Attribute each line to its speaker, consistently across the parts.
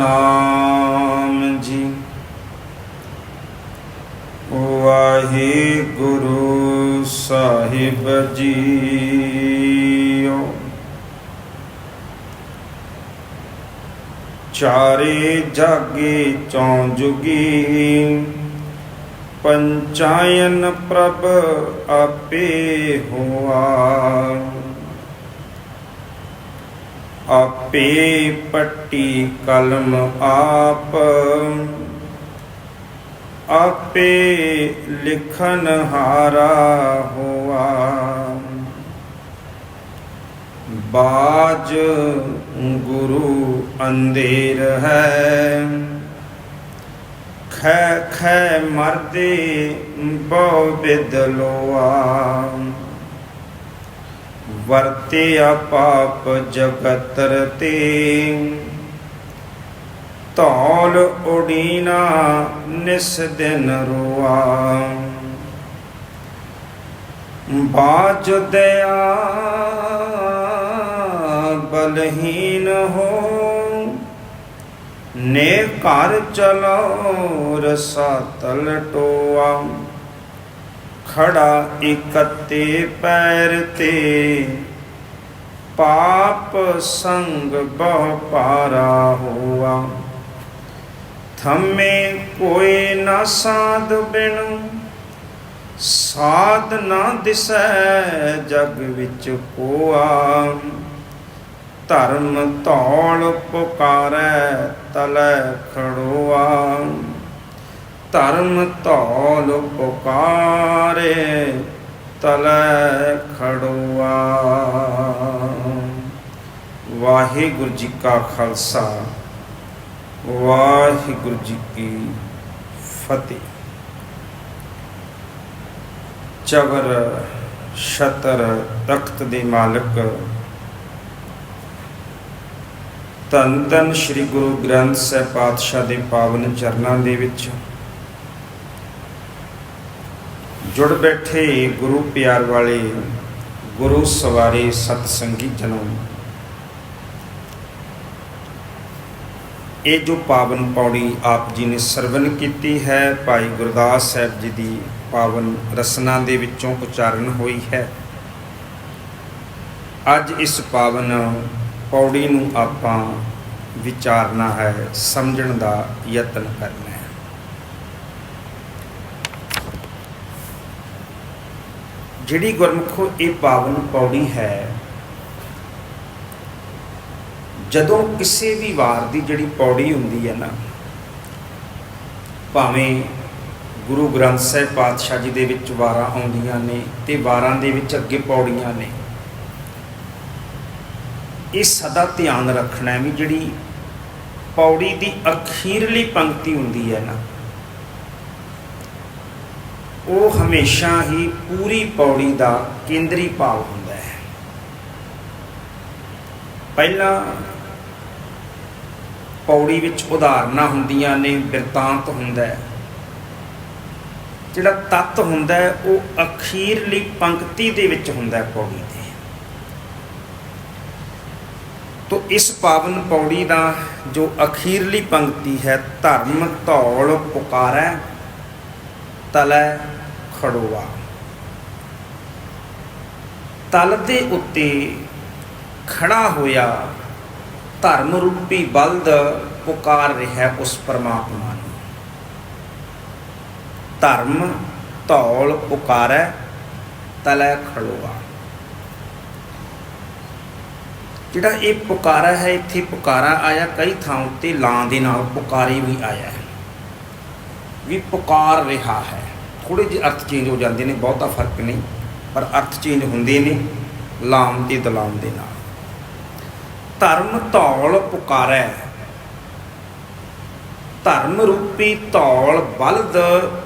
Speaker 1: ਨਾਮ ਜੀ। ਵਾਹਿਗੁਰੂ ਸਾਹਿਬ ਜੀਓ। ਚਾਰੇ ਜਾਗੇ ਚੌਂ ਜੁਗੀ। ਪੰਚਾਇਨ ਪ੍ਰਭ ਆਪੇ ਹੋਆ। ਆਪੇ ਪੱਟੀ ਕਲਮ ਆਪ। ਆਪੇ ਲਿਖਨ ਹਾਰਾ ਹੋਆ। ਬਾਜ ਗੁਰੂ ਅੰਧੇਰ ਹੈ। ਖੈ ਖੈ ਮਰਦੇ ਬਹੁ ਬਿਦਲੋਆ ਵਰਤਿਆ ਪਾਪ ਜਗਤ ਰਤੇ। ਧੌਲ ਉਡੀਨਾ ਨਿਸ ਦਿਨ ਰੋਆ। ਬਾਜ ਦਇਆ ਬਲਹੀਨ ਹੋ। ਨੇ ਘਰ ਚਲੋ ਰਸਾ ਤਲ ਟੋਆ। ਖੜਾ ਇਕੱਤੇ ਪੈਰ ਤੇ। ਪਾਪ ਸੰਗ ਬਹੁ ਪਾਰਾ ਹੋਆ। ਥੰਮੇ ਕੋਈ ਨਾ ਸਾਧ ਬਿਨ। ਸਾਧ ਨਾ ਦਿਸੈ ਜਗ ਵਿੱਚ ਕੋਆ ਧਰਮ ਧੌਲ ਪੁਕਾਰੈ ਤਲੈ ਖੜੋਆ। ਧਰਮ ਧੌਲ ਪੁਕਾਰੇ, ਤਲੈ ਖੜੋਆ। ਵਾਹਿਗੁਰੂ ਜੀ ਕਾ ਖਾਲਸਾ, ਵਾਹਿਗੁਰੂ ਜੀ ਕੀ ਫਤਿਹ। ਚਵਰ ਸ਼ਤਰ ਤਖਤ ਦੇ ਮਾਲਕ, ਧੰਨ ਧੰਨ ਸ੍ਰੀ ਗੁਰੂ ਗ੍ਰੰਥ ਸਾਹਿਬ ਪਾਤਸ਼ਾਹ ਦੇ ਪਾਵਨ ਚਰਨਾਂ ਦੇ ਵਿੱਚ ਜੁੜ ਬੈਠੇ ਗੁਰੂ ਪਿਆਰ ਵਾਲੇ, ਗੁਰੂ ਸਵਾਰੇ ਸਤ ਸੰਗੀ ਜਨੋ। ਇਹ ਜੋ ਪਾਵਨ ਪੌੜੀ ਆਪ ਜੀ ਨੇ ਸਰਵਨ ਕੀਤੀ ਹੈ, ਭਾਈ ਗੁਰਦਾਸ ਸਾਹਿਬ ਜੀ ਦੀ ਪਾਵਨ ਰਸਨਾ ਦੇ ਵਿੱਚੋਂ ਉਚਾਰਨ ਹੋਈ ਹੈ। ਅੱਜ ਇਸ ਪਾਵਨ ਪੌੜੀ ਨੂੰ ਆਪਾਂ ਵਿਚਾਰਨਾ ਹੈ, ਸਮਝਣ ਦਾ ਯਤਨ ਕਰਨਾ ਹੈ ਜਿਹੜੀ ਗੁਰਮੁਖੋ ਇਹ ਪਾਵਨ ਪੌੜੀ ਹੈ, ਜਦੋਂ ਕਿਸੇ ਵੀ ਵਾਰ ਦੀ ਜਿਹੜੀ ਪੌੜੀ ਹੁੰਦੀ ਹੈ ਨਾ, ਭਾਵੇਂ ਗੁਰੂ ਗ੍ਰੰਥ ਸਾਹਿਬ ਪਾਤਸ਼ਾਹ ਜੀ ਦੇ ਵਿੱਚ ਵਾਰਾਂ ਆਉਂਦੀਆਂ ਨੇ ਤੇ ਵਾਰਾਂ ਦੇ ਵਿੱਚ ਅੱਗੇ ਪੌੜੀਆਂ ਨੇ, ਇਹ ਸਦਾ ਧਿਆਨ ਰੱਖਣਾ ਹੈ ਵੀ ਜਿਹੜੀ ਪੌੜੀ ਦੀ ਅਖੀਰਲੀ ਪੰਕਤੀ ਹੁੰਦੀ ਹੈ ਨਾ ਉਹ ਹਮੇਸ਼ਾ ਹੀ ਪੂਰੀ ਪੌੜੀ ਦਾ ਕੇਂਦਰੀ ਭਾਵ ਹੁੰਦਾ ਹੈ। ਪਹਿਲਾਂ ਪੌੜੀ ਵਿੱਚ ਉਦਾਹਰਨਾਂ ਹੁੰਦੀਆਂ ਨੇ, ਬਿਰਤਾਂਤ ਹੁੰਦਾ ਹੈ। ਜਿਹੜਾ ਤੱਤ ਹੁੰਦਾ ਹੈ, ਉਹ ਅਖੀਰਲੀ ਪੰਕਤੀ ਦੇ ਵਿੱਚ ਹੁੰਦਾ ਹੈ ਪੌੜੀ ਦੇ ਤੋ ਇਸ ਪਾਵਨ ਪੌੜੀ ਦਾ ਜੋ ਅਖੀਰਲੀ ਪੰਕਤੀ ਹੈ, ਧਰਮ, ਧੌਲ, ਪੁਕਾਰੈ, ਤਲੈ ਖੜੋਆ। ਤਲ ਦੇ ਉੱਤੇ ਖੜਾ ਹੋਇਆ ਧਰਮ ਰੂਪੀ ਬਲਦ ਪੁਕਾਰ ਰਿਹਾ ਉਸ ਪਰਮਾਤਮਾ ਨੂੰ। ਧਰਮ ਧੌਲ ਪੁਕਾਰੈ, ਤਲੈ ਖੜੋਆ। ਜਿਹੜਾ ਇਹ ਪੁਕਾਰਾ ਹੈ, ਇੱਥੇ ਪੁਕਾਰਾ ਆਇਆ ਕਈ ਥਾਂ ਉੱਤੇ, ਲਾਂ ਦੇ ਨਾਲ ਪੁਕਾਰੀ ਵੀ ਆਇਆ ਹੈ। ਵੀ ਪੁਕਾਰ ਰਿਹਾ ਹੈ। ਥੋੜੇ ਜਿਹੇ ਅਰਥ ਚੇਂਜ ਹੋ ਜਾਂਦੇ ਨੇ, ਬਹੁਤਾ ਫ਼ਰਕ ਨਹੀਂ, ਪਰ ਅਰਥ ਚੇਂਜ ਹੁੰਦੇ ਨੇ ਲਾਮ ਤੇ ਦਲਾਮ ਦੇ ਨਾਲ। ਧਰਮ ਧੌਲ ਪੁਕਾਰੈ। ਧਰਮ ਰੂਪੀ ਧੌਲ ਬਲਦ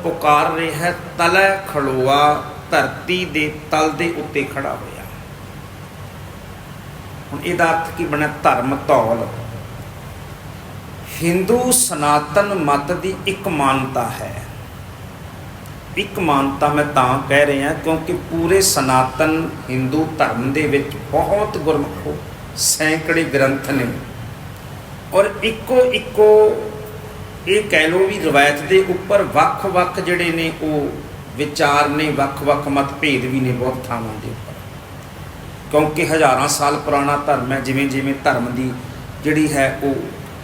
Speaker 1: ਪੁਕਾਰ ਰਿਹਾ, ਤਲੈ ਖਲੋਆ, ਧਰਤੀ ਦੇ ਤਲ ਦੇ ਉੱਤੇ ਖੜਾ ਹੋਇਆ। ਹੁਣ ਇਹਦਾ ਅਰਥ ਕੀ ਬਣਿਆ? ਧਰਮ ਧੌਲ। ਹਿੰਦੂ ਸਨਾਤਨ ਮਤ ਦੀ ਇੱਕ ਮਾਨਤਾ ਹੈ। ਇੱਕ ਮਾਨਤਾ ਮੈਂ ਤਾਂ ਕਹਿ ਰਿਹਾ ਕਿਉਂਕਿ ਪੂਰੇ ਸਨਾਤਨ ਹਿੰਦੂ ਧਰਮ ਦੇ ਵਿੱਚ ਬਹੁਤ ਗੁਰਮੁਖੋ ਸੈਂਕੜੇ ਗ੍ਰੰਥ ਨੇ। ਔਰ ਇੱਕੋ ਇੱਕੋ ਇਹ ਕਹਿ ਲਓ ਵੀ ਰਵਾਇਤ ਦੇ ਉੱਪਰ ਵੱਖ-ਵੱਖ ਜਿਹੜੇ ਨੇ ਉਹ ਵਿਚਾਰ ਨੇ ਵੱਖ-ਵੱਖ ਮਤਭੇਦ ਵੀ ਨੇ ਬਹੁਤ ਥਾਵਾਂ ਦੇ ਉੱਪਰ। ਕਿਉਂਕਿ ਹਜ਼ਾਰਾਂ ਸਾਲ ਪੁਰਾਣਾ ਧਰਮ ਹੈ, ਜਿਵੇਂ ਜਿਵੇਂ ਧਰਮ ਦੀ ਜਿਹੜੀ ਹੈ ਉਹ